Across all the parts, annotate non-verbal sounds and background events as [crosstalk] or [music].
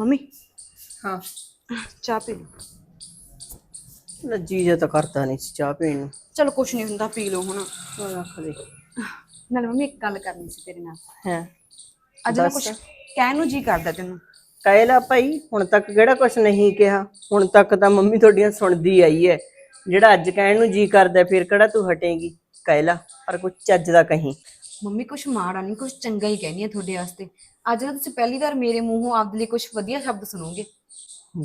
Mummy? ਹਾਂ। ਚਾਹ ਪੀ ਲਓ। ਲੱਜੀ ਜੇ ਤਾਂ ਕਰਦਾ ਨਹੀਂ ਸੀ ਚਾਹ ਪੀਣ ਨੂੰ। ਚਲੋ ਕੁਛ ਨਹੀਂ ਹੁੰਦਾ ਪੀ ਲਓ ਹੁਣ। ਉਹ ਰੱਖ ਦੇ। ਨਾਲ ਮੰਮੀ ਇੱਕ ਗੱਲ ਕਰਨੀ ਸੀ ਤੇਰੇ ਨਾਲ। ਹੈ? ਅੱਜ ਨਾ। ਕੁਛ ਕਹਿਣ ਨੂੰ ਜੀ ਕਰਦਾ ਤੈਨੂੰ। ਕਹਿ ਲਾ ਭਾਈ ਹੁਣ ਤੱਕ ਕਿਹੜਾ ਕੁਛ ਨਹੀਂ ਕਿਹਾ। ਹੁਣ ਤੱਕ ਤਾਂ ਮੰਮੀ ਤੁਹਾਡੀਆਂ ਸੁਣਦੀ ਆਈ ਹੈ ਜਿਹੜਾ ਅੱਜ ਕਹਿਣ ਨੂੰ ਜੀ ਕਰਦਾ ਫਿਰ ਕਿਹੜਾ ਤੂੰ ਹਟੇਂਗੀ? ਕਹਿ ਲਾ ਪਰ ਕੁਛ ਚੱਜ ਦਾ ਕਹੀਂ। ਮੰਮੀ ਕੁਛ ਮਾੜਾ ਨਹੀਂ ਕੁਛ ਚੰਗਾ ਹੀ ਕਹਿਣੀ ਹੈ ਤੁਹਾਡੇ ਵਾਸਤੇ। ਅੱਜ ਨਾ ਤੁਸੀਂ ਪਹਿਲੀ ਵਾਰ ਮੇਰੇ ਮੂੰਹੋਂ ਆਪਦੇ ਲਈ ਕੁਛ ਵਧੀਆ ਸ਼ਬਦ ਸੁਣੋਗੇ।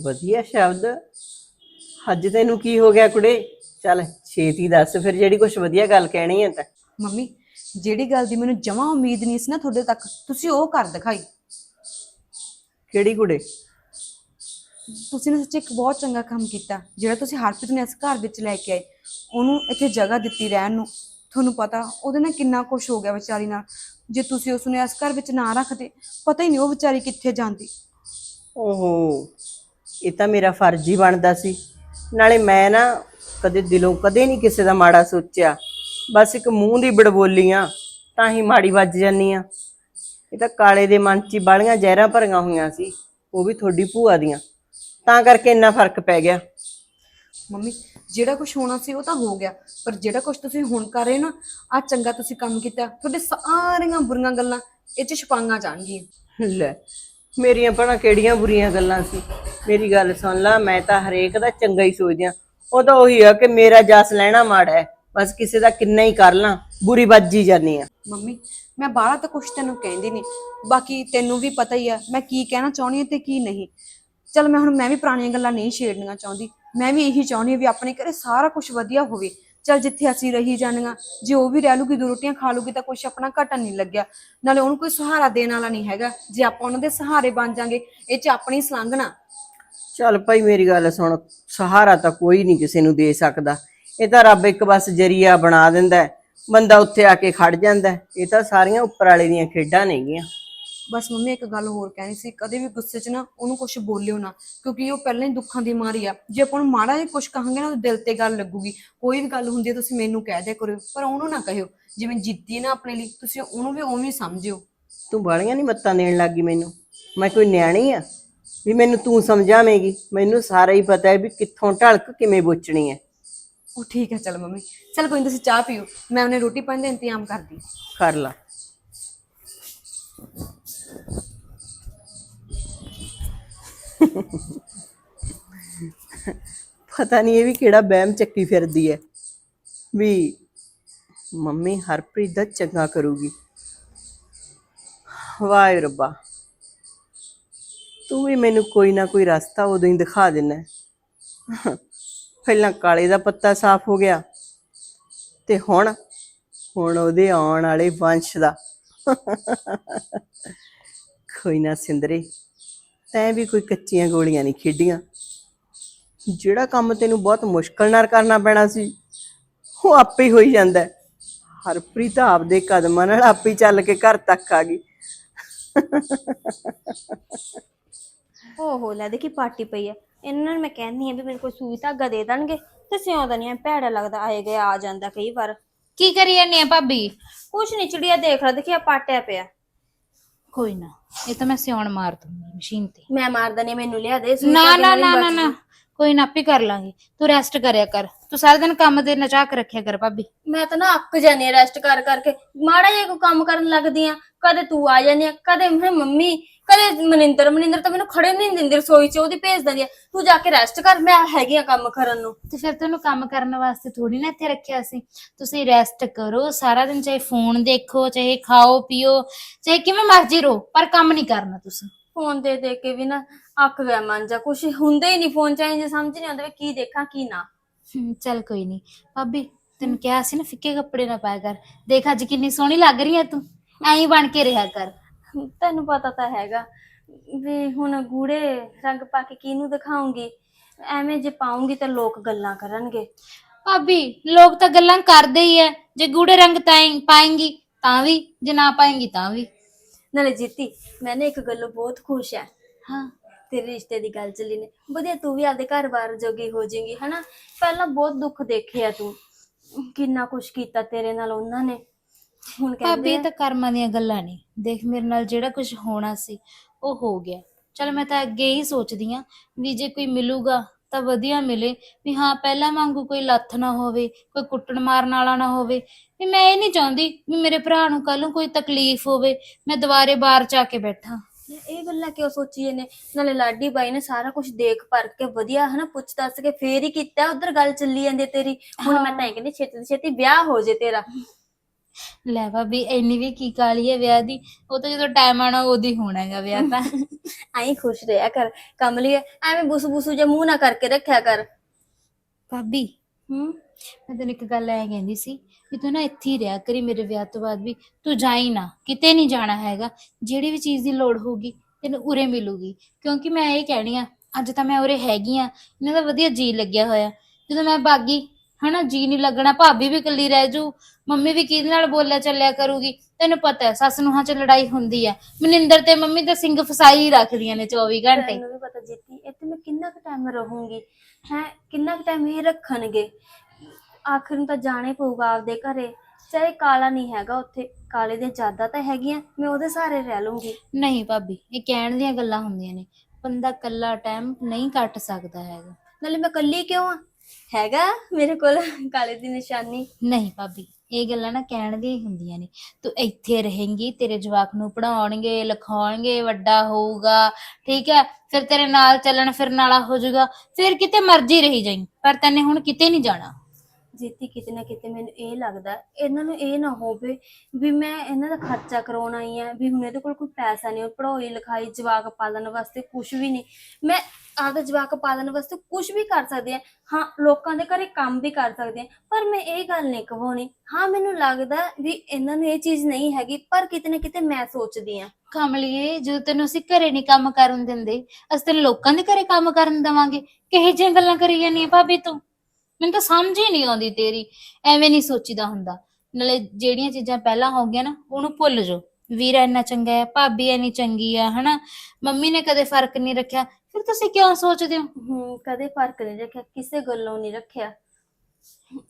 ਵਧੀਆ ਸ਼ਬਦ? ਅੱਜ ਤੈਨੂੰ ਕੀ ਹੋ ਗਿਆ ਕੁੜੇ? ਚੱਲ ਛੇਤੀ ਦੱਸ ਫਿਰ ਜਿਹੜੀ ਕੁਛ ਵਧੀਆ ਗੱਲ ਕਹਿਣੀ ਹੈ ਤਾਂ। ਮੰਮੀ ਜਿਹੜੀ ਗੱਲ ਦੀ ਮੈਨੂੰ ਜਮਾਂ ਉਮੀਦ ਨਹੀਂ ਸੀ ਨਾ ਤੁਹਾਡੇ ਤੱਕ ਤੁਸੀਂ ਉਹ ਕਰ ਦਿਖਾਈ। ਕਿਹੜੀ ਕੁੜੇ? ਤੁਸੀਂ ਨੇ ਸੱਚੀ ਇੱਕ ਬਹੁਤ ਚੰਗਾ ਕੰਮ ਕੀਤਾ ਜਿਹੜਾ ਤੁਸੀਂ ਹਰਪ੍ਰੀਤ ਨੂੰ ਇਸ ਘਰ ਵਿੱਚ ਲੈ ਕੇ ਆਏ। ਉਹਨੂੰ ਇੱਥੇ ਜਗ੍ਹਾ ਦਿੱਤੀ ਰਹਿਣ ਨੂੰ। ਤੁਹਾਨੂੰ ਪਤਾ, ਉਹਦੇ ਨਾਲ ਕਿੰਨਾ ਕੁਝ ਹੋ ਗਿਆ ਵਿਚਾਰੀ ਨਾਲ। ਜੇ ਤੁਸੀਂ ਉਸ ਨੂੰ ਇਸ ਘਰ ਵਿੱਚ ਨਾ ਰੱਖਦੇ, ਪਤਾ ਹੀ ਨਹੀਂ ਉਹ ਵਿਚਾਰੀ ਕਿੱਥੇ ਜਾਂਦੀ। ਓਹੋ, ਇਹ ਤਾਂ ਮੇਰਾ ਫਰਜ਼ ਹੀ ਬਣਦਾ ਸੀ। ਨਾਲੇ ਮੈਂ ਨਾ ਕਦੇ ਦਿਲੋਂ ਕਦੇ ਨਹੀਂ ਕਿਸੇ ਦਾ ਮਾੜਾ ਸੋਚਿਆ। ਬਸ ਇੱਕ ਮੂੰਹ ਦੀ ਬੜਬੋਲੀਆਂ ਤਾਂ ਹੀ ਮਾੜੀ ਵੱਜ ਜਾਂਦੀ ਆ। ਇਹ ਤਾਂ ਕਾਲੇ ਦੇ ਮਨ 'ਚ ਹੀ ਬਾਲੀਆਂ ਜ਼ਹਿਰਾਂ ਭਰੀਆਂ ਹੋਈਆਂ ਸੀ, ਉਹ ਵੀ ਤੁਹਾਡੀ ਭੂਆ ਦੀਆਂ। ਤਾਂ ਕਰਕੇ ਇੰਨਾ ਫ਼ਰਕ ਪੈ ਗਿਆ। ਮੰਮੀ ਜਿਹੜਾ ਕੁਝ ਹੋਣਾ ਸੀ ਉਹ ਤਾਂ ਹੋ ਗਿਆ ਪਰ ਜਿਹੜਾ ਕੁਝ ਤੁਸੀਂ ਹੁਣ ਕਰ ਰਹੇ ਹੋ ਨਾ ਆ ਚੰਗਾ ਤੁਸੀਂ ਕੰਮ ਕੀਤਾ ਤੁਹਾਡੇ ਸਾਰੀਆਂ ਬੁਰੀਆਂ ਗੱਲਾਂ ਇਹ ਚ ਛਪਾਈਆਂ ਜਾਣਗੀਆਂ। ਲੈ ਮੇਰੀਆਂ ਭਣਾ ਕਿਹੜੀਆਂ ਬੁਰੀਆਂ ਗੱਲਾਂ ਸੀ? ਮੇਰੀ ਗੱਲ ਸੁਣ ਲਾ ਮੈਂ ਤਾਂ ਹਰੇਕ ਦਾ ਚੰਗਾ ਹੀ ਸੋਚਦੀ ਆ ਉਹ ਤਾਂ ਉਹੀ ਆ ਕਿ ਮੇਰਾ ਜਸ ਲੈਣਾ ਮਾੜਾ ਹੈ ਬਸ ਕਿਸੇ ਦਾ ਕਿੰਨਾ ਹੀ ਕਰ ਲਾਂ ਬੁਰੀ ਵੱਜੀ ਜਾਨੀ ਆ। ਮੰਮੀ ਮੈਂ ਬਾਹਲਾ ਤਾਂ ਕੁਛ ਤੈਨੂੰ ਕਹਿੰਦੀ ਨਹੀਂ ਬਾਕੀ ਤੈਨੂੰ ਵੀ ਪਤਾ ਹੀ ਆ ਮੈਂ ਕੀ ਕਹਿਣਾ ਚਾਹੁੰਦੀ ਤੇ ਕੀ ਨਹੀਂ। ਚਲ ਮੈਂ ਹੁਣ ਮੈਂ ਵੀ ਪੁਰਾਣੀਆਂ ਗੱਲਾਂ ਨਹੀਂ ਛੇੜਨੀਆਂ ਚਾਹੁੰਦੀ ਮੈਂ ਵੀ ਇਹੀ ਚਾਹੁੰਦੀ ਹਾਂ ਵੀ ਆਪਣੇ ਘਰੇ ਸਾਰਾ ਕੁਝ ਵਧੀਆ ਹੋਵੇ। ਚਲ ਜਿੱਥੇ ਅਸੀਂ ਰਹੀ ਜਾਣੀਆਂ ਜੇ ਉਹ ਵੀ ਰਹਿ ਲੂਗੀ, ਦੋ ਰੋਟੀਆਂ ਖਾ ਲੂਗੀ ਤਾਂ ਕੁਝ ਆਪਣਾ ਘਟਣ ਨਹੀਂ ਲੱਗਿਆ। ਨਾਲੇ ਉਹਨੂੰ ਕੋਈ ਸਹਾਰਾ ਦੇਣ ਵਾਲਾ ਨਹੀਂ ਹੈਗਾ। ਜੇ ਆਪਾਂ ਉਹਨਾਂ ਦੇ ਸਹਾਰੇ ਬਣ ਜਾਾਂਗੇ, ਇਹ ਚ ਆਪਣੀ ਸਲੰਘਣਾ ਚੱਲ ਭਾਈ ਮੇਰੀ ਗੱਲ ਸੁਣ, ਸਹਾਰਾ ਤਾਂ ਕੋਈ ਨਹੀਂ ਕਿਸੇ ਨੂੰ ਦੇ ਸਕਦਾ। ਇਹ ਤਾਂ ਰੱਬ ਇੱਕ ਬਸ ਜਰੀਆ ਬਣਾ ਦਿੰਦਾ ਬੰਦਾ ਉੱਥੇ ਆ ਕੇ ਖੜ ਜਾਂਦਾ ਇਹ ਤਾਂ ਸਾਰੀਆਂ ਉੱਪਰ ਵਾਲੇ ਦੀਆਂ ਖੇਡਾਂ ਨੇਗੀਆਂ। ਬਸ ਮੰਮੀ ਇੱਕ ਗੱਲ ਹੋਰ ਕਹਿਣੀ ਸੀ ਕਦੇ ਵੀ ਗੁੱਸੇ 'ਚ ਨਾ ਉਹਨੂੰ ਕੁਝ ਬੋਲਿਓ ਨਾ ਕਿਉਂਕਿ ਉਹ ਪਹਿਲਾਂ ਹੀ ਦੁੱਖਾਂ ਦੀ ਮਾਰੀ ਆ। ਜੇ ਆਪਾਂ ਨੂੰ ਮਾੜਾ ਜਿਹਾ ਕੁਝ ਕਹਾਂਗੇ ਨਾ ਉਹ ਦਿਲ ਤੇ ਗੱਲ ਲੱਗੂਗੀ। ਕੋਈ ਵੀ ਗੱਲ ਹੁੰਦੀ ਹੈ ਤੁਸੀਂ ਮੈਨੂੰ ਕਹਿ ਦਿਆ ਕਰੋ ਪਰ ਉਹਨੂੰ ਨਾ ਕਹਿਓ। ਜਿਵੇਂ ਜਿੱਦੀ ਨਾ ਆਪਣੇ ਲਈ ਤੁਸੀਂ ਉਹਨੂੰ ਵੀ ਉਵੇਂ ਹੀ ਸਮਝਿਓ। ਤੂੰ ਬਾਲੀਆਂ ਨਹੀਂ ਮੱਤਾਂ ਦੇਣ ਲੱਗੀ ਮੈਨੂੰ। ਮੈਂ ਕੋਈ ਨਿਆਣੀ ਆ? ਵੀ ਮੈਨੂੰ ਤੂੰ ਸਮਝਾਵੇਂਗੀ? ਮੈਨੂੰ ਸਾਰਾ ਹੀ ਪਤਾ ਹੈ ਵੀ ਕਿੱਥੋਂ ਢਲਕ ਕਿਵੇਂ ਬੋਚਣੀ ਹੈ। ਉਹ ਠੀਕ ਹੈ ਚਲ ਮੰਮੀ। ਚਲ ਕੋਈ ਨੀ ਤੁਸੀਂ ਚਾਹ ਪੀਓ। ਮੈਂ ਉਹਨੇ ਰੋਟੀ ਪਾਣੀ ਦਾ ਇੰਤਜ਼ਾਮ ਕਰਦੀ। ਕਰ ਲਾ। ਪਤਾ ਨਹੀਂ ਇਹ ਵੀ ਕਿਹੜਾ ਬਹਿਮ ਚੱਕੀ ਫਿਰਦੀ ਹੈ ਵੀ ਮੰਮੀ ਹਰਪ੍ਰੀਤ ਦਾ ਚੰਗਾ ਕਰੂਗੀ। ਵਾਹਿ ਰੱਬਾ। ਤੂੰ ਵੀ ਮੈਨੂੰ ਕੋਈ ਨਾ ਕੋਈ ਰਸਤਾ ਉਦੋਂ ਹੀ ਦਿਖਾ ਦੇਣਾ ਪਹਿਲਾਂ ਕਾਲੇ ਦਾ ਪੱਤਾ ਸਾਫ਼ ਹੋ ਗਿਆ ਤੇ ਹੁਣ ਹੁਣ ਉਹਦੇ ਆਉਣ ਵਾਲੇ ਵੰਸ਼ ਦਾ। ਕੋਈ ਨਾ ਸਿੰਦਰੇ। ਤੈਂ ਵੀ ਕੋਈ ਕੱਚੀਆਂ ਗੋਲੀਆਂ ਨਹੀਂ ਖੇਡੀਆਂ। ਜਿਹੜਾ ਕੰਮ ਤੈਨੂੰ ਬਹੁਤ ਮੁਸ਼ਕਲ ਨਾਲ ਕਰਨਾ ਪੈਣਾ ਸੀ ਉਹ ਆਪੇ ਹੀ ਹੋਈ ਜਾਂਦਾ ਹੈ। ਹਰਪ੍ਰੀਤ ਆਪਦੇ ਕਦਮਾਂ ਨਾਲ ਆਪੇ ਹੀ ਚੱਲ ਕੇ ਘਰ ਤੱਕ ਆ ਗਈ। ਓਹੋ ਲੈ ਦੇਖੀ ਪਾਰਟੀ ਪਈ ਐ ਇਹਨਾਂ ਨੂੰ ਮੈਂ ਕਹਿੰਦੀ ਆ ਵੀ ਮੈਨੂੰ ਕੋਈ ਸੂਈ ਧਾਗਾ ਦੇ ਦੇਣਗੇ ਤੇ ਸਿਉਂਦਾ ਨਹੀਂ ਐ ਭੈੜਾ ਲੱਗਦਾ ਆਏ ਗਏ ਆ ਜਾਂਦਾ ਕਈ ਵਾਰ। ਕੀ ਕਰੀ ਜਾਂਦੀ ਆ ਭਾਬੀ? ਕੁਛ ਨਹੀਂ ਚਿੜੀਆ ਦੇਖ ਲੈ ਦੇਖੀ ਆ ਪਾਟਿਆ ਪਿਆ। ਕੋਈ ਨਾ ਇਹ ਤਾਂ ਮੈਂ ਸਿਉਣ ਮਾਰ ਦੂੰਗੀ ਮਸ਼ੀਨ ਤੇ ਮੈਂ ਮਾਰਦਾ ਨਹੀਂ ਮੈਨੂੰ ਲਿਆ ਦੇ ਸੂਈ ਨਾ ਨਾ ਨਾਲ ਨਾ ਹੀ ਨਾ ਬਚ ਨਾ ਜੂ। ਕੋਈ ਨਾ ਆਪੇ ਕਰ ਲਾਂਗੀ। ਤੂੰ ਰੈਸਟ ਕਰਿਆ ਕਰ। ਤੂੰ ਸਾਰਾ ਦਿਨ ਕੰਮ ਤੇ ਨਚਾਕ ਰੱਖਿਆ ਕਰ ਭਾਬੀ। ਮੈਂ ਤਾਂ ਨਾ ਅੱਕ ਜਾਨੀ ਰੈਸਟ ਕਰ ਕਰਕੇ। ਮਾੜਾ ਜਿਹਾ ਕੋਈ ਕੰਮ ਕਰਨ ਲੱਗਦੀ ਆ ਕਦੇ ਤੂੰ ਆ ਜਾਨੀ ਆ ਕਦੇ ਮੈਂ ਮੰਮੀ ਕਦੇ ਮਨਿੰਦਰ। ਮਨਿੰਦਰ ਤਾਂ ਮੈਨੂੰ ਖੜੇ ਨਹੀਂ ਦਿੰਦੀ ਰਸੋਈ 'ਚ ਉਹਦੀ ਭੇਜ ਦਿੰਦੀ ਆ। ਤੂੰ ਜਾ ਕੇ ਰੈਸਟ ਕਰ ਮੈਂ ਹੈਗੀ ਆ ਕੰਮ ਕਰਨ ਨੂੰ। ਤੇ ਫਿਰ ਤੈਨੂੰ ਕੰਮ ਕਰਨ ਵਾਸਤੇ ਥੋੜੀ ਨਾ ਇੱਥੇ ਰੱਖਿਆ ਸੀ। ਤੁਸੀਂ ਰੈਸਟ ਕਰੋ ਸਾਰਾ ਦਿਨ ਚਾਹੇ ਫੋਨ ਦੇਖੋ ਚਾਹੇ ਖਾਓ ਪੀਓ ਚਾਹੇ ਕਿਵੇਂ ਮਰਜ਼ੀ ਰਹੋ ਪਰ ਕੰਮ ਨਹੀਂ ਕਰਨਾ ਤੁਸੀਂ। ਫੋਨ ਦੇ ਦੇ ਕੇ ਵੀ ਨਾ ਅੱਕ ਗਿਆ ਮਨ ਜਾ। ਕੁਛ ਹੁੰਦਾ ਹੀ ਨਹੀਂ ਫੋਨ ਚਾਹੀਏ ਸਮਝ ਨਹੀਂ ਆਉਂਦਾ ਵੀ ਕੀ ਦੇਖਾਂ ਕੀ ਨਾ। ਹਮ, ਚੱਲ ਕੋਈ ਨਹੀਂ। ਭਾਬੀ ਤੈਨੂੰ ਕਿਹਾ ਸੀ ਨਾ ਫਿੱਕੇ ਕੱਪੜੇ ਨਾ ਪਾਇਆ ਕਰ। ਦੇਖ ਅੱਜ ਕਿੰਨੀ ਸੋਹਣੀ ਲੱਗ ਰਹੀ ਹੈ ਤੂੰ। ਐਂ ਬਣ ਕੇ ਰਿਹਾ ਕਰ। ਤੈਨੂੰ ਪਤਾ ਤਾਂ ਹੈਗਾ ਵੀ ਹੁਣ ਗੂੜੇ ਰੰਗ ਪਾ ਕੇ ਕਿਹਨੂੰ ਦਿਖਾਉਂਗੀ? ਐਵੇਂ ਜੇ ਪਾਉਂਗੀ ਤਾਂ ਲੋਕ ਗੱਲਾਂ ਕਰਨਗੇ। ਭਾਬੀ ਲੋਕ ਤਾਂ ਗੱਲਾਂ ਕਰਦੇ ਹੀ ਐ। ਜੇ ਗੂੜੇ ਰੰਗ ਤਾਈ ਪਾਏਂਗੀ ਤਾਂ ਵੀ। ਜੇ ਨਾ ਪਾਏਂਗੀ ਤਾਂ ਵੀ। ਨਾਲੇ ਜੀਤੀ ਮੈਂ ਨਾ ਇੱਕ ਗੱਲੋਂ ਬਹੁਤ ਖੁਸ਼ ਐ ਹਾਂ। ਤੇਰੇ ਰਿਸ਼ਤੇ ਦੀ ਗੱਲ ਚੱਲੀ ਨੇ। ਵਧੀਆ ਤੂੰ ਵੀ ਆਪਦੇ ਘਰ-ਬਾਰ ਜੋਗੀ ਹੋ ਜਾਏਂਗੀ ਹਨਾ? ਪਹਿਲਾਂ ਬਹੁਤ ਦੁੱਖ ਦੇਖਿਆ ਤੂੰ। ਕਿੰਨਾ ਕੁਛ ਕੀਤਾ ਤੇਰੇ ਨਾਲ ਉਹਨਾਂ ਨੇ। ਹੁਣ ਭਾਬੀ ਕਹਿੰਦੇ ਇਹ ਆ, ਤਾਂ ਕਰਮਾਂ ਦੀਆਂ ਗੱਲਾਂ ਨਹੀਂ ਦੇਖ ਮੇਰੇ ਨਾਲ ਜਿਹੜਾ ਕੁਝ ਹੋਣਾ ਸੀ ਉਹ ਹੋ ਗਿਆ। ਚਲ ਮੈਂ ਤਾਂ ਅੱਗੇ ਹੀ ਸੋਚਦੀ ਆ ਵੀ ਜੇ ਕੋਈ ਮਿਲੂਗਾ ਤਾਂ ਵਧੀਆ ਮਿਲੇ ਵੀ ਹਾਂ, ਪਹਿਲਾਂ ਵਾਂਗੂ ਕੋਈ ਲੱਥ ਨਾ ਹੋਵੇ, ਕੋਈ ਕੁੱਟਣ ਮਾਰਨ ਵਾਲਾ ਨਾ ਹੋਵੇ। ਵੀ ਮੈਂ ਇਹ ਨਹੀਂ ਚਾਹੁੰਦੀ ਵੀ ਮੇਰੇ ਭਰਾ ਨੂੰ ਕੱਲ ਨੂੰ ਕੋਈ ਤਕਲੀਫ ਹੋਵੇ, ਮੈਂ ਦੁਬਾਰੇ ਬਾਹਰ ਜਾ ਕੇ ਬੈਠਾ। ਇਹ ਗੱਲਾਂ ਕਿਉਂ ਸੋਚੀਏ ਨੇ? ਨਾਲੇ ਲਾਡੀ ਬਾਈ ਨੇ ਸਾਰਾ ਕੁਝ ਦੇਖ ਪਰਖ ਕੇ ਵਧੀਆ ਹਨਾ ਪੁੱਛ ਦੱਸ ਕੇ ਫੇਰ ਹੀ ਕੀਤਾ, ਉਧਰ ਗੱਲ ਚੱਲੀ ਜਾਂਦੀ ਹੈ ਤੇਰੀ। ਹੁਣ ਮੈਂ ਤਾਂ ਇਹ ਕਹਿੰਦੀ, ਛੇਤੀ ਛੇਤੀ ਵਿਆਹ ਹੋ ਜੇ ਤੇਰਾ। ਲੈ ਭਾਬੀ ਇੰਨੀ ਵੀ ਕੀ ਕਾਲੀ ਹੈ ਵਿਆਹ ਦੀ? ਉਹ ਤਾਂ ਜਦੋਂ ਟਾਈਮ ਆਣਾ ਉਹਦੀ ਹੋਣਾ ਹੈਗਾ ਵਿਆਹ ਤਾਂ। [laughs] ਐਂ ਖੁਸ਼ ਰਿਹਾ ਕਰ ਕਮਲੀਏ ਐਵੇਂ ਬੁਸ ਬੁਸੂ ਜਿਹਾ ਮੂੰਹ ਨਾ ਕਰਕੇ ਰੱਖਿਆ ਕਰ। ਭਾਬੀ ਹੂੰ? ਮੈਂ ਤੈਨੂੰ ਇੱਕ ਗੱਲ ਐ ਕਹਿੰਦੀ ਸੀ ਵੀ ਤੂੰ ਨਾ ਇੱਥੇ ਹੀ ਰਿਹਾ ਕਰੀ ਮੇਰੇ ਵਿਆਹ ਤੋਂ ਬਾਅਦ ਵੀ। ਤੂੰ ਜਾਈ ਨਾ ਕਿਤੇ ਨਹੀਂ ਜਾਣਾ ਹੈਗਾ। ਜਿਹੜੀ ਵੀ ਚੀਜ਼ ਦੀ ਲੋੜ ਹੋਊਗੀ ਤੈਨੂੰ ਉਰੇ ਮਿਲੂਗੀ। ਕਿਉਂਕਿ ਮੈਂ ਇਹ ਕਹਿਣੀ ਆ ਅੱਜ ਤਾਂ ਮੈਂ ਉਰੇ ਹੈਗੀ ਆ ਇਹਨਾਂ ਦਾ ਵਧੀਆ ਜੀ ਲੱਗਿਆ ਹੋਇਆ। ਜਦੋਂ ਮੈਂ ਬਾਗੀ ਹਨਾ ਜੀ ਨਹੀਂ ਲੱਗਣਾ ਭਾਬੀ ਵੀ ਇਕੱਲੀ ਰਹਿ ਜੂ ਮੰਮੀ ਵੀ ਕਿਹਦੇ ਨਾਲ ਬੋਲਿਆ ਚੱਲਿਆ ਕਰੂਗੀ? ਤੈਨੂੰ ਪਤਾ ਹੈ ਸੱਸ ਨੂੰਹਾਂ ਚ ਲੜਾਈ ਹੁੰਦੀ ਹੈ। ਮਨਿੰਦਰ ਤੇ ਮੰਮੀ ਤਾਂ ਸਿੰਘ ਫਸਾਈ ਹੀ ਰੱਖਦੀਆਂ ਨੇ 24 ਘੰਟੇ। ਤੈਨੂੰ ਵੀ ਪਤਾ ਜੀਤੀ ਇੱਥੇ ਮੈਂ ਕਿੰਨਾ ਕੁ ਟਾਈਮ ਰਹੂੰਗੀ? ਹੈ ਕਿੰਨਾ ਕੁ ਟਾਈਮ ਇਹ ਰੱਖਣਗੇ? ਆਖਰ ਨੂੰ ਤਾਂ ਜਾਣੇ ਪਊਗਾ ਆਪਦੇ ਘਰੇ। ਚਾਹੇ ਕਾਲਾ ਨਹੀਂ ਹੈਗਾ ਉੱਥੇ ਕਾਲੇ ਦੀਆਂ ਜ਼ਿਆਦਾ ਤਾਂ ਹੈਗੀਆਂ ਮੈਂ ਉਹਦੇ ਸਹਾਰੇ ਰਹਿ ਲੂੰਗੀ। ਨਹੀਂ ਭਾਬੀ ਇਹ ਕਹਿਣ ਦੀਆਂ ਗੱਲਾਂ ਹੁੰਦੀਆਂ ਨੇ। ਬੰਦਾ ਕੱਲਾ ਟਾਈਮ ਨਹੀਂ ਕੱਟ ਸਕਦਾ ਹੈਗਾ। ਨਾਲੇ ਮੈਂ ਕੱਲੀ ਕਿਉਂ ਆ? ਹੈਗਾ ਮੇਰੇ ਕੋਲ ਕਾਲੇ ਦੀ ਨਿਸ਼ਾਨੀ? ਨਹੀਂ ਭਾਬੀ, ਇਹ ਗੱਲਾਂ ਨਾ ਕਹਿਣ ਦੀਆਂ ਹੀ ਹੁੰਦੀਆਂ ਨੇ। ਤੂੰ ਇੱਥੇ ਰਹੇਂਗੀ, ਤੇਰੇ ਜਵਾਕ ਨੂੰ ਪੜਾਉਣਗੇ ਲਿਖਾਉਣਗੇ, ਵੱਡਾ ਹੋਊਗਾ, ਠੀਕ ਹੈ? ਫਿਰ ਤੇਰੇ ਨਾਲ ਚੱਲਣ ਫਿਰਨ ਵਾਲਾ ਹੋ ਜਾਊਗਾ। ਫਿਰ ਕਿਤੇ ਮਰਜ਼ੀ ਰਹੀ ਜਾਈਂ, ਪਰ ਤੈਨੇ ਹੁਣ ਕਿਤੇ ਨਹੀਂ ਜਾਣਾ। ਜੀਤੀ ਕਿਤੇ ਨਾ ਕਿਤੇ ਮੈਨੂੰ ਇਹ ਲੱਗਦਾ ਇਹਨਾਂ ਨੂੰ ਇਹ ਨਾ ਹੋਵੇ ਵੀ ਮੈਂ ਇਹਨਾਂ ਦਾ ਖਰਚਾ ਕਰਾਉਣ ਆਈ ਆ ਵੀ ਹੁਣ ਇਹਦੇ ਕੋਲ ਕੋਈ ਪੈਸਾ ਨਹੀਂ, ਪੜ੍ਹਾਈ ਲਿਖਾਈ, ਜਵਾਕ ਪਾਲਣ ਵਾਸਤੇ ਕੁਝ ਵੀ ਨਹੀਂ। ਮੈਂ ਆਪਦਾ ਜਵਾਕ ਪਾਲਣ ਵਾਸਤੇ ਕੁਝ ਵੀ ਕਰ ਸਕਦੀ ਆ ਹਾਂ, ਲੋਕਾਂ ਦੇ ਘਰੇ ਕੰਮ ਵੀ ਕਰ ਸਕਦੇ ਆ ਪਰ ਮੈਂ ਇਹ ਗੱਲ ਨਹੀਂ ਕਹਾਉਣੀ ਹਾਂ, ਮੈਨੂੰ ਲੱਗਦਾ ਵੀ ਇਹਨਾਂ ਨੂੰ ਇਹ ਚੀਜ਼ ਨਹੀਂ ਹੈਗੀ, ਪਰ ਕਿਤੇ ਨਾ ਕਿਤੇ ਮੈਂ ਸੋਚਦੀ ਆ ਕਮਲੀਏ, ਜਦੋਂ ਤੈਨੂੰ ਅਸੀਂ ਘਰੇ ਨਹੀਂ ਕੰਮ ਕਰਨ ਦਿੰਦੇ, ਅਸੀਂ ਤੈਨੂੰ ਲੋਕਾਂ ਦੇ ਘਰੇ ਕੰਮ ਕਰਨ ਦੇਵਾਂਗੇ। ਕਿਹੇ ਜਿਹੀਆਂ ਗੱਲਾਂ ਕਰੀ ਜਾਂਦੀਆਂ ਭਾਬੀ ਤੂੰ? ਮੈਨੂੰ ਤਾਂ ਸਮਝ ਹੀ ਨਹੀਂ ਆਉਂਦੀ ਤੇਰੀ ਐਵੇਂ ਨਹੀਂ ਸੋਚੀਦਾ ਹੁੰਦਾ। ਨਾਲੇ ਜਿਹੜੀਆਂ ਚੀਜ਼ਾਂ ਪਹਿਲਾਂ ਹੋ ਗਈਆਂ ਨਾ ਉਹਨੂੰ ਭੁੱਲ ਜਾਓ। ਵੀਰਾ ਇੰਨਾ ਚੰਗਾ ਹੈ ਭਾਬੀ ਇੰਨੀ ਚੰਗੀ ਆ ਹਨਾ? ਮੰਮੀ ਨੇ ਕਦੇ ਫ਼ਰਕ ਨਹੀਂ ਰੱਖਿਆ ਫਿਰ ਤੁਸੀਂ ਕਿਉਂ ਸੋਚਦੇ ਹੋ? ਹੂੰ ਕਦੇ ਫ਼ਰਕ ਨਹੀਂ ਰੱਖਿਆ ਕਿਸੇ ਗੱਲੋਂ ਨਹੀਂ ਰੱਖਿਆ।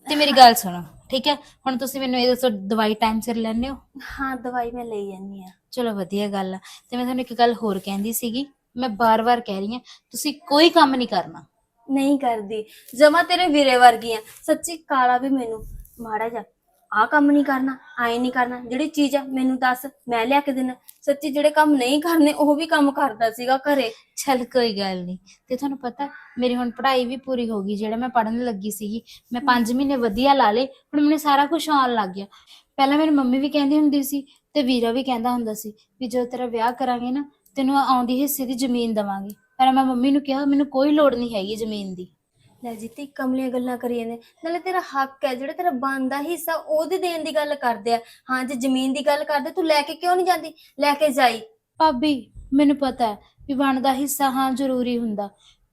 ਤੇ ਮੇਰੀ ਗੱਲ ਸੁਣੋ ਠੀਕ ਹੈ? ਹੁਣ ਤੁਸੀਂ ਮੈਨੂੰ ਇਹ ਦੱਸੋ ਦਵਾਈ ਟਾਈਮ ਸਿਰ ਲੈਂਦੇ ਹੋ? ਹਾਂ ਦਵਾਈ ਮੈਂ ਲਈ ਜਾਂਦੀ ਆ ਚਲੋ ਵਧੀਆ ਗੱਲ ਆ। ਤੇ ਮੈਂ ਤੁਹਾਨੂੰ ਇੱਕ ਗੱਲ ਹੋਰ ਕਹਿੰਦੀ ਸੀਗੀ ਮੈਂ ਬਾਰ-ਬਾਰ ਕਹਿ ਰਹੀ ਹਾਂ ਤੁਸੀਂ ਕੋਈ ਕੰਮ ਨਹੀਂ ਕਰਨਾ। ਨਹੀਂ ਕਰਦੀ। ਜਮਾ ਤੇਰੇ ਵੀਰੇ ਵਰਗੀ ਆ। ਸੱਚੀ ਕਾਲਾ ਵੀ ਮੈਨੂੰ। ਮਾੜਾ ਜਾ ਆ ਕੰਮ ਨਹੀਂ ਕਰਨਾ ਆਏ ਨਹੀਂ ਕਰਨਾ। ਜਿਹੜੀ ਚੀਜ਼ ਆ ਮੈਨੂੰ ਦੱਸ ਮੈਂ ਲਿਆ ਕੇ ਦੇਣਾ ਸੱਚੀ ਜਿਹੜੇ ਕੰਮ ਨਹੀਂ ਕਰਨੇ ਉਹ ਵੀ ਕੰਮ ਕਰਦਾ ਸੀਗਾ ਘਰੇ। ਚੱਲ ਕੋਈ ਗੱਲ ਨਹੀਂ। ਤੇ ਤੁਹਾਨੂੰ ਪਤਾ ਮੇਰੀ ਹੁਣ ਪੜ੍ਹਾਈ ਵੀ ਪੂਰੀ ਹੋ ਗਈ ਜਿਹੜਾ ਮੈਂ ਪੜ੍ਹਨ ਲੱਗੀ ਸੀਗੀ। ਮੈਂ 5 ਮਹੀਨੇ ਵਧੀਆ ਲਾ ਲਏ ਹੁਣ ਮੈਨੂੰ ਸਾਰਾ ਕੁਝ ਆਉਣ ਲੱਗ ਗਿਆ। ਪਹਿਲਾਂ ਮੇਰੀ ਮੰਮੀ ਵੀ ਕਹਿੰਦੀ ਹੁੰਦੀ ਸੀ ਤੇ ਵੀਰਾ ਵੀ ਕਹਿੰਦਾ ਹੁੰਦਾ ਸੀ ਵੀ ਜਦੋਂ ਤੇਰਾ ਵਿਆਹ ਕਰਾਂਗੇ ਨਾ ਤੈਨੂੰ ਆਉਂਦੀ ਹਿੱਸੇ ਦੀ ਜ਼ਮੀਨ ਦਵਾਂਗੇ। ਪਰ ਮੈਂ ਮੰਮੀ ਨੂੰ ਕਿਹਾ ਮੈਨੂੰ ਕੋਈ ਲੋੜ ਨਹੀਂ ਹੈਗੀ ਜ਼ਮੀਨ ਦੀ। ਲੈ ਜਿੱਤੀ ਕਮਲੀਆਂ ਗੱਲਾਂ ਕਰੀ ਜਾਂਦੇ। ਨਾਲੇ ਤੇਰਾ ਹੱਕ ਹੈ ਜਿਹੜਾ ਤੇਰਾ ਬਣਦਾ ਹਿੱਸਾ ਉਹਦੇ ਦੇਣ ਦੀ ਗੱਲ ਕਰਦੇ ਆ। ਹਾਂ ਜੇ ਜ਼ਮੀਨ ਦੀ ਗੱਲ ਕਰਦੇ ਤੂੰ ਲੈ ਕੇ ਕਿਉਂ ਨਹੀਂ ਜਾਂਦੀ? ਲੈ ਕੇ ਜਾਈ। ਭਾਬੀ ਮੈਨੂੰ ਪਤਾ ਹੈ ਵੀ ਬਣਦਾ ਹਿੱਸਾ ਹਾਂ ਜ਼ਰੂਰੀ ਹੁੰਦਾ।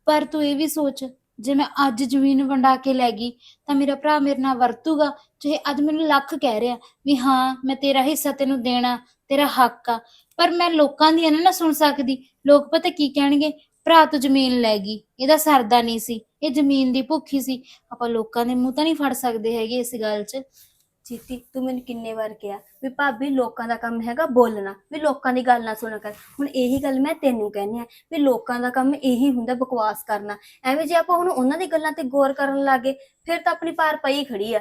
ਪਰ ਤੂੰ ਇਹ ਵੀ ਸੋਚ ਜੇ ਮੈਂ ਅੱਜ ਜ਼ਮੀਨ ਵੰਡਾ ਕੇ ਲੈ ਗਈ ਤਾਂ ਮੇਰਾ ਭਰਾ ਮੇਰੇ ਨਾਲ ਵਰਤੂਗਾ। ਚਾਹੇ ਅੱਜ ਮੈਨੂੰ ਲੱਖ ਕਹਿ ਰਿਹਾ ਵੀ ਹਾਂ ਮੈਂ ਤੇਰਾ ਹਿੱਸਾ ਤੈਨੂੰ ਦੇਣਾ ਤੇਰਾ ਹੱਕ ਆ। ਪਰ ਮੈਂ ਲੋਕਾਂ ਦੀ ਨਾ ਸੁਣ ਸਕਦੀ। ਲੋਕ ਪਤਾ ਕੀ ਕਹਿਣਗੇ? ਭਰਾ ਤੋਂ ਜ਼ਮੀਨ ਲੈ ਗਈ, ਇਹਦਾ ਸਰਦਾ ਨਹੀਂ ਸੀ, ਇਹ ਜ਼ਮੀਨ ਦੀ ਭੁੱਖੀ ਸੀ। ਆਪਾਂ ਲੋਕਾਂ ਦੇ ਮੂੰਹ ਤਾਂ ਨਹੀਂ ਫੜ ਸਕਦੇ ਹੈਗੇ ਇਸ ਗੱਲ 'ਚ। ਜੀਤੀ ਤੂੰ ਮੈਨੂੰ ਕਿੰਨੇ ਵਾਰ ਕਿਹਾ ਵੀ ਭਾਬੀ ਲੋਕਾਂ ਦਾ ਕੰਮ ਹੈਗਾ ਬੋਲਣਾ, ਵੀ ਲੋਕਾਂ ਦੀ ਗੱਲ ਨਾ ਸੁਣਾ ਕਰ। ਹੁਣ ਇਹੀ ਗੱਲ ਮੈਂ ਤੈਨੂੰ ਕਹਿੰਦੀ ਆ ਵੀ ਲੋਕਾਂ ਦਾ ਕੰਮ ਇਹੀ ਹੁੰਦਾ ਬਕਵਾਸ ਕਰਨਾ। ਐਵੇਂ ਜੇ ਆਪਾਂ ਹੁਣ ਉਹਨਾਂ ਦੀ ਗੱਲਾਂ ਤੇ ਗੌਰ ਕਰਨ ਲੱਗੇ ਫਿਰ ਤਾਂ ਆਪਣੀ ਪਾਰ ਪਈ ਖੜੀ ਆ।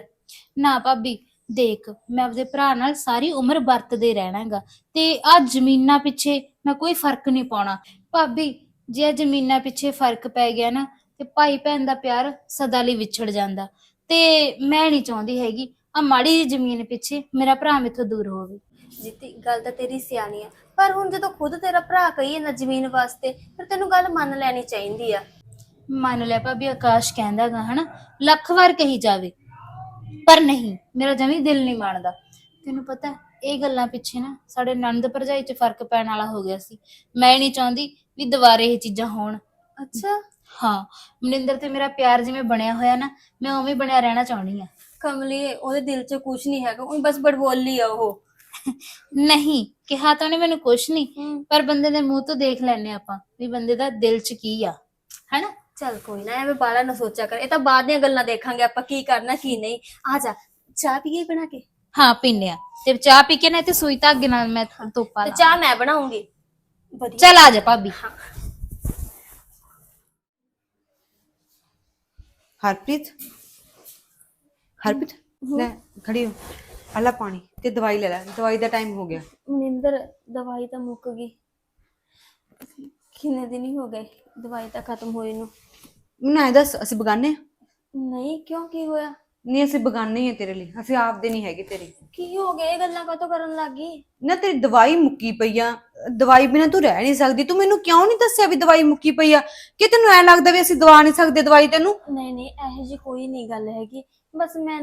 ਨਾ ਭਾਬੀ, ਦੇਖ, ਮੈਂ ਆਪਦੇ ਭਰਾ ਨਾਲ ਸਾਰੀ ਉਮਰ ਵਰਤਦੇ ਰਹਿਣਾਗਾ ਤੇ ਆ ਜ਼ਮੀਨਾਂ ਪਿੱਛੇ ਮੈਂ ਕੋਈ ਫ਼ਰਕ ਨਹੀਂ ਪਾਉਣਾ। ਭਾਬੀ ਜੇ ਆਹ ਜ਼ਮੀਨਾਂ ਪਿੱਛੇ ਫ਼ਰਕ ਪੈ ਗਿਆ ਨਾ ਤੇ ਭਾਈ ਭੈਣ ਦਾ ਪਿਆਰ ਸਦਾ ਲਈ ਵਿਛੜ ਜਾਂਦਾ। ਤੇ ਮੈਂ ਨਹੀਂ ਚਾਹੁੰਦੀ ਹੈਗੀ ਆ ਮਾੜੀ ਜਿਹੀ ਜ਼ਮੀਨ ਪਿੱਛੇ ਮੇਰਾ ਭਰਾ ਮੇਥੋਂ ਦੂਰ ਹੋਵੇ। ਜੀਤੀ ਗੱਲ ਤਾਂ ਤੇਰੀ ਸਿਆਣੀ ਆ। ਪਰ ਹੁਣ ਜਦੋਂ ਖੁਦ ਤੇਰਾ ਭਰਾ ਕਹੀ ਨਾ ਜ਼ਮੀਨ ਵਾਸਤੇ ਫਿਰ ਤੈਨੂੰ ਗੱਲ ਮੰਨ ਲੈਣੀ ਚਾਹੀਦੀ ਆ। ਮੰਨ ਲਿਆ ਭਾਬੀ ਆਕਾਸ਼ ਕਹਿੰਦਾਗਾ ਹਨਾ ਲੱਖ ਵਾਰ ਕਹੀ ਜਾਵੇ। ਪਰ ਨਹੀਂ ਮੇਰਾ ਜਮੀ ਦਿਲ ਨਹੀਂ ਮੰਨਦਾ ਤੈਨੂੰ ਪਤਾ ਇਹ ਗੱਲਾਂ ਪਿੱਛੇ ਨਾ ਸਾਡੇ ਨੰਦ ਭਰਜਾਈ 'ਚ ਫ਼ਰਕ ਪੈਣ ਵਾਲਾ ਹੋ ਗਿਆ ਸੀ। ਮੈਂ ਨਹੀਂ ਚਾਹੁੰਦੀ ਵੀ ਦੁਬਾਰੇ ਇਹ ਚੀਜ਼ਾਂ ਹੋਣ। ਅੱਛਾ। ਹਾਂ ਮਨਿੰਦਰ ਤੇ ਮੇਰਾ ਪਿਆਰ ਜਿਵੇਂ ਬਣਿਆ ਹੋਇਆ ਨਾ ਮੈਂ ਉਵੇਂ ਬਣਿਆ ਰਹਿਣਾ ਚਾਹੁੰਦੀ ਆ ਕਮਲੀ ਉਹਦੇ ਦਿਲ 'ਚ ਕੁਝ ਨਹੀਂ ਹੈਗਾ ਉਹ ਬਸ ਬੜਬੋਲੀ ਆ ਉਹ। ਨਹੀਂ ਕਿਹਾ ਤਾਂ ਉਹਨੇ ਮੈਨੂੰ ਕੁਛ ਨਹੀਂ ਪਰ ਬੰਦੇ ਦੇ ਮੂੰਹ ਤੋਂ ਦੇਖ ਲੈਨੇ ਆਪਾਂ ਵੀ ਬੰਦੇ ਦਾ ਦਿਲ 'ਚ ਕੀ ਆ ਹੈਨਾ? ਚੱਲ ਕੋਈ ਨਾ ਐਵੇਂ ਬਾਲਾ ਨਾ ਸੋਚਿਆ ਕਰ। ਇਹ ਤਾਂ ਬਾਅਦ ਦੀਆਂ ਗੱਲਾਂ ਦੇਖਾਂਗੇ ਆਪਾਂ ਕੀ ਕਰਨਾ ਕੀ ਨਹੀਂ। ਆ ਜਾ ਚਾਹ ਪੀਏ ਬਣਾ ਕੇ। ਹਾਂ ਪੀਨੇ ਆ ਤੇ ਚਾਹ ਪੀ ਕੇ ਨਾ ਤੇ ਸੂਈ ਧਾਗੇ ਨਾਲ ਮੈਂ ਧੋਪਾ ਤੇ ਲਾ ਚਾਹ ਮੈਂ ਬਣਾਉਂਗੀ। ਵਧੀਆ। ਚਲ ਆ ਜਾ ਭਾਬੀ। ਹਰਪ੍ਰੀਤ? ਹਰਪ੍ਰੀਤ ਲੈ ਖੜੀ ਹੋ। ਅੱਲਾ ਪਾਣੀ ਤੇ ਦਵਾਈ ਲੈ ਲੈ ਦਵਾਈ ਦਾ ਟਾਈਮ ਹੋ ਗਿਆ। ਮਨਿੰਦਰ ਦਵਾਈ ਤਾਂ ਮੁੱਕ ਗਈ। ਕਿੰਨੇ ਦਿਨ ਹੀ ਹੋ ਗਏ ਦਵਾਈ ਤਾਂ ਖਤਮ ਹੋਈ ਨੂੰ। ਮੈਨੂੰ ਦੱਸ ਅਸੀਂ ਬਗਾਨੇ ਨਹੀਂ ਕਿਉਂ ਕੀ ਹੋਇਆ? ਨਹੀਂ ਅਸੀਂ ਬਗਾਨੇ ਹੀ ਆ ਤੇਰੇ ਲਈ। ਅਸੀਂ ਆਪਦੇ ਨਹੀਂ ਹੈਗੇ ਤੇਰੇ। ਕੀ ਹੋ ਗਿਆ? ਇਹ ਗੱਲਾਂ ਕਾਤੋਂ ਕਰਨ ਲੱਗ ਗਈ? ਨਾ ਤੇਰੀ ਦਵਾਈ ਮੁੱਕੀ ਪਈ ਆ। ਦਵਾਈ ਬਿਨਾਂ ਤੂੰ ਰਹਿ ਨਹੀਂ ਸਕਦੀ। ਤੂੰ ਮੈਨੂੰ ਕਿਉਂ ਨਹੀਂ ਦੱਸਿਆ ਵੀ ਦਵਾਈ ਮੁੱਕੀ ਪਈ ਆ? ਕਿ ਤੈਨੂੰ ਐ ਲੱਗਦਾ ਵੀ ਅਸੀਂ ਦਵਾ ਨਹੀਂ ਸਕਦੇ ਦਵਾਈ ਤੈਨੂੰ? ਨਹੀਂ ਨਹੀਂ ਇਹੋ ਜੀ ਕੋਈ ਨਹੀਂ ਗੱਲ ਹੈਗੀ। ਬਸ ਮੈਂ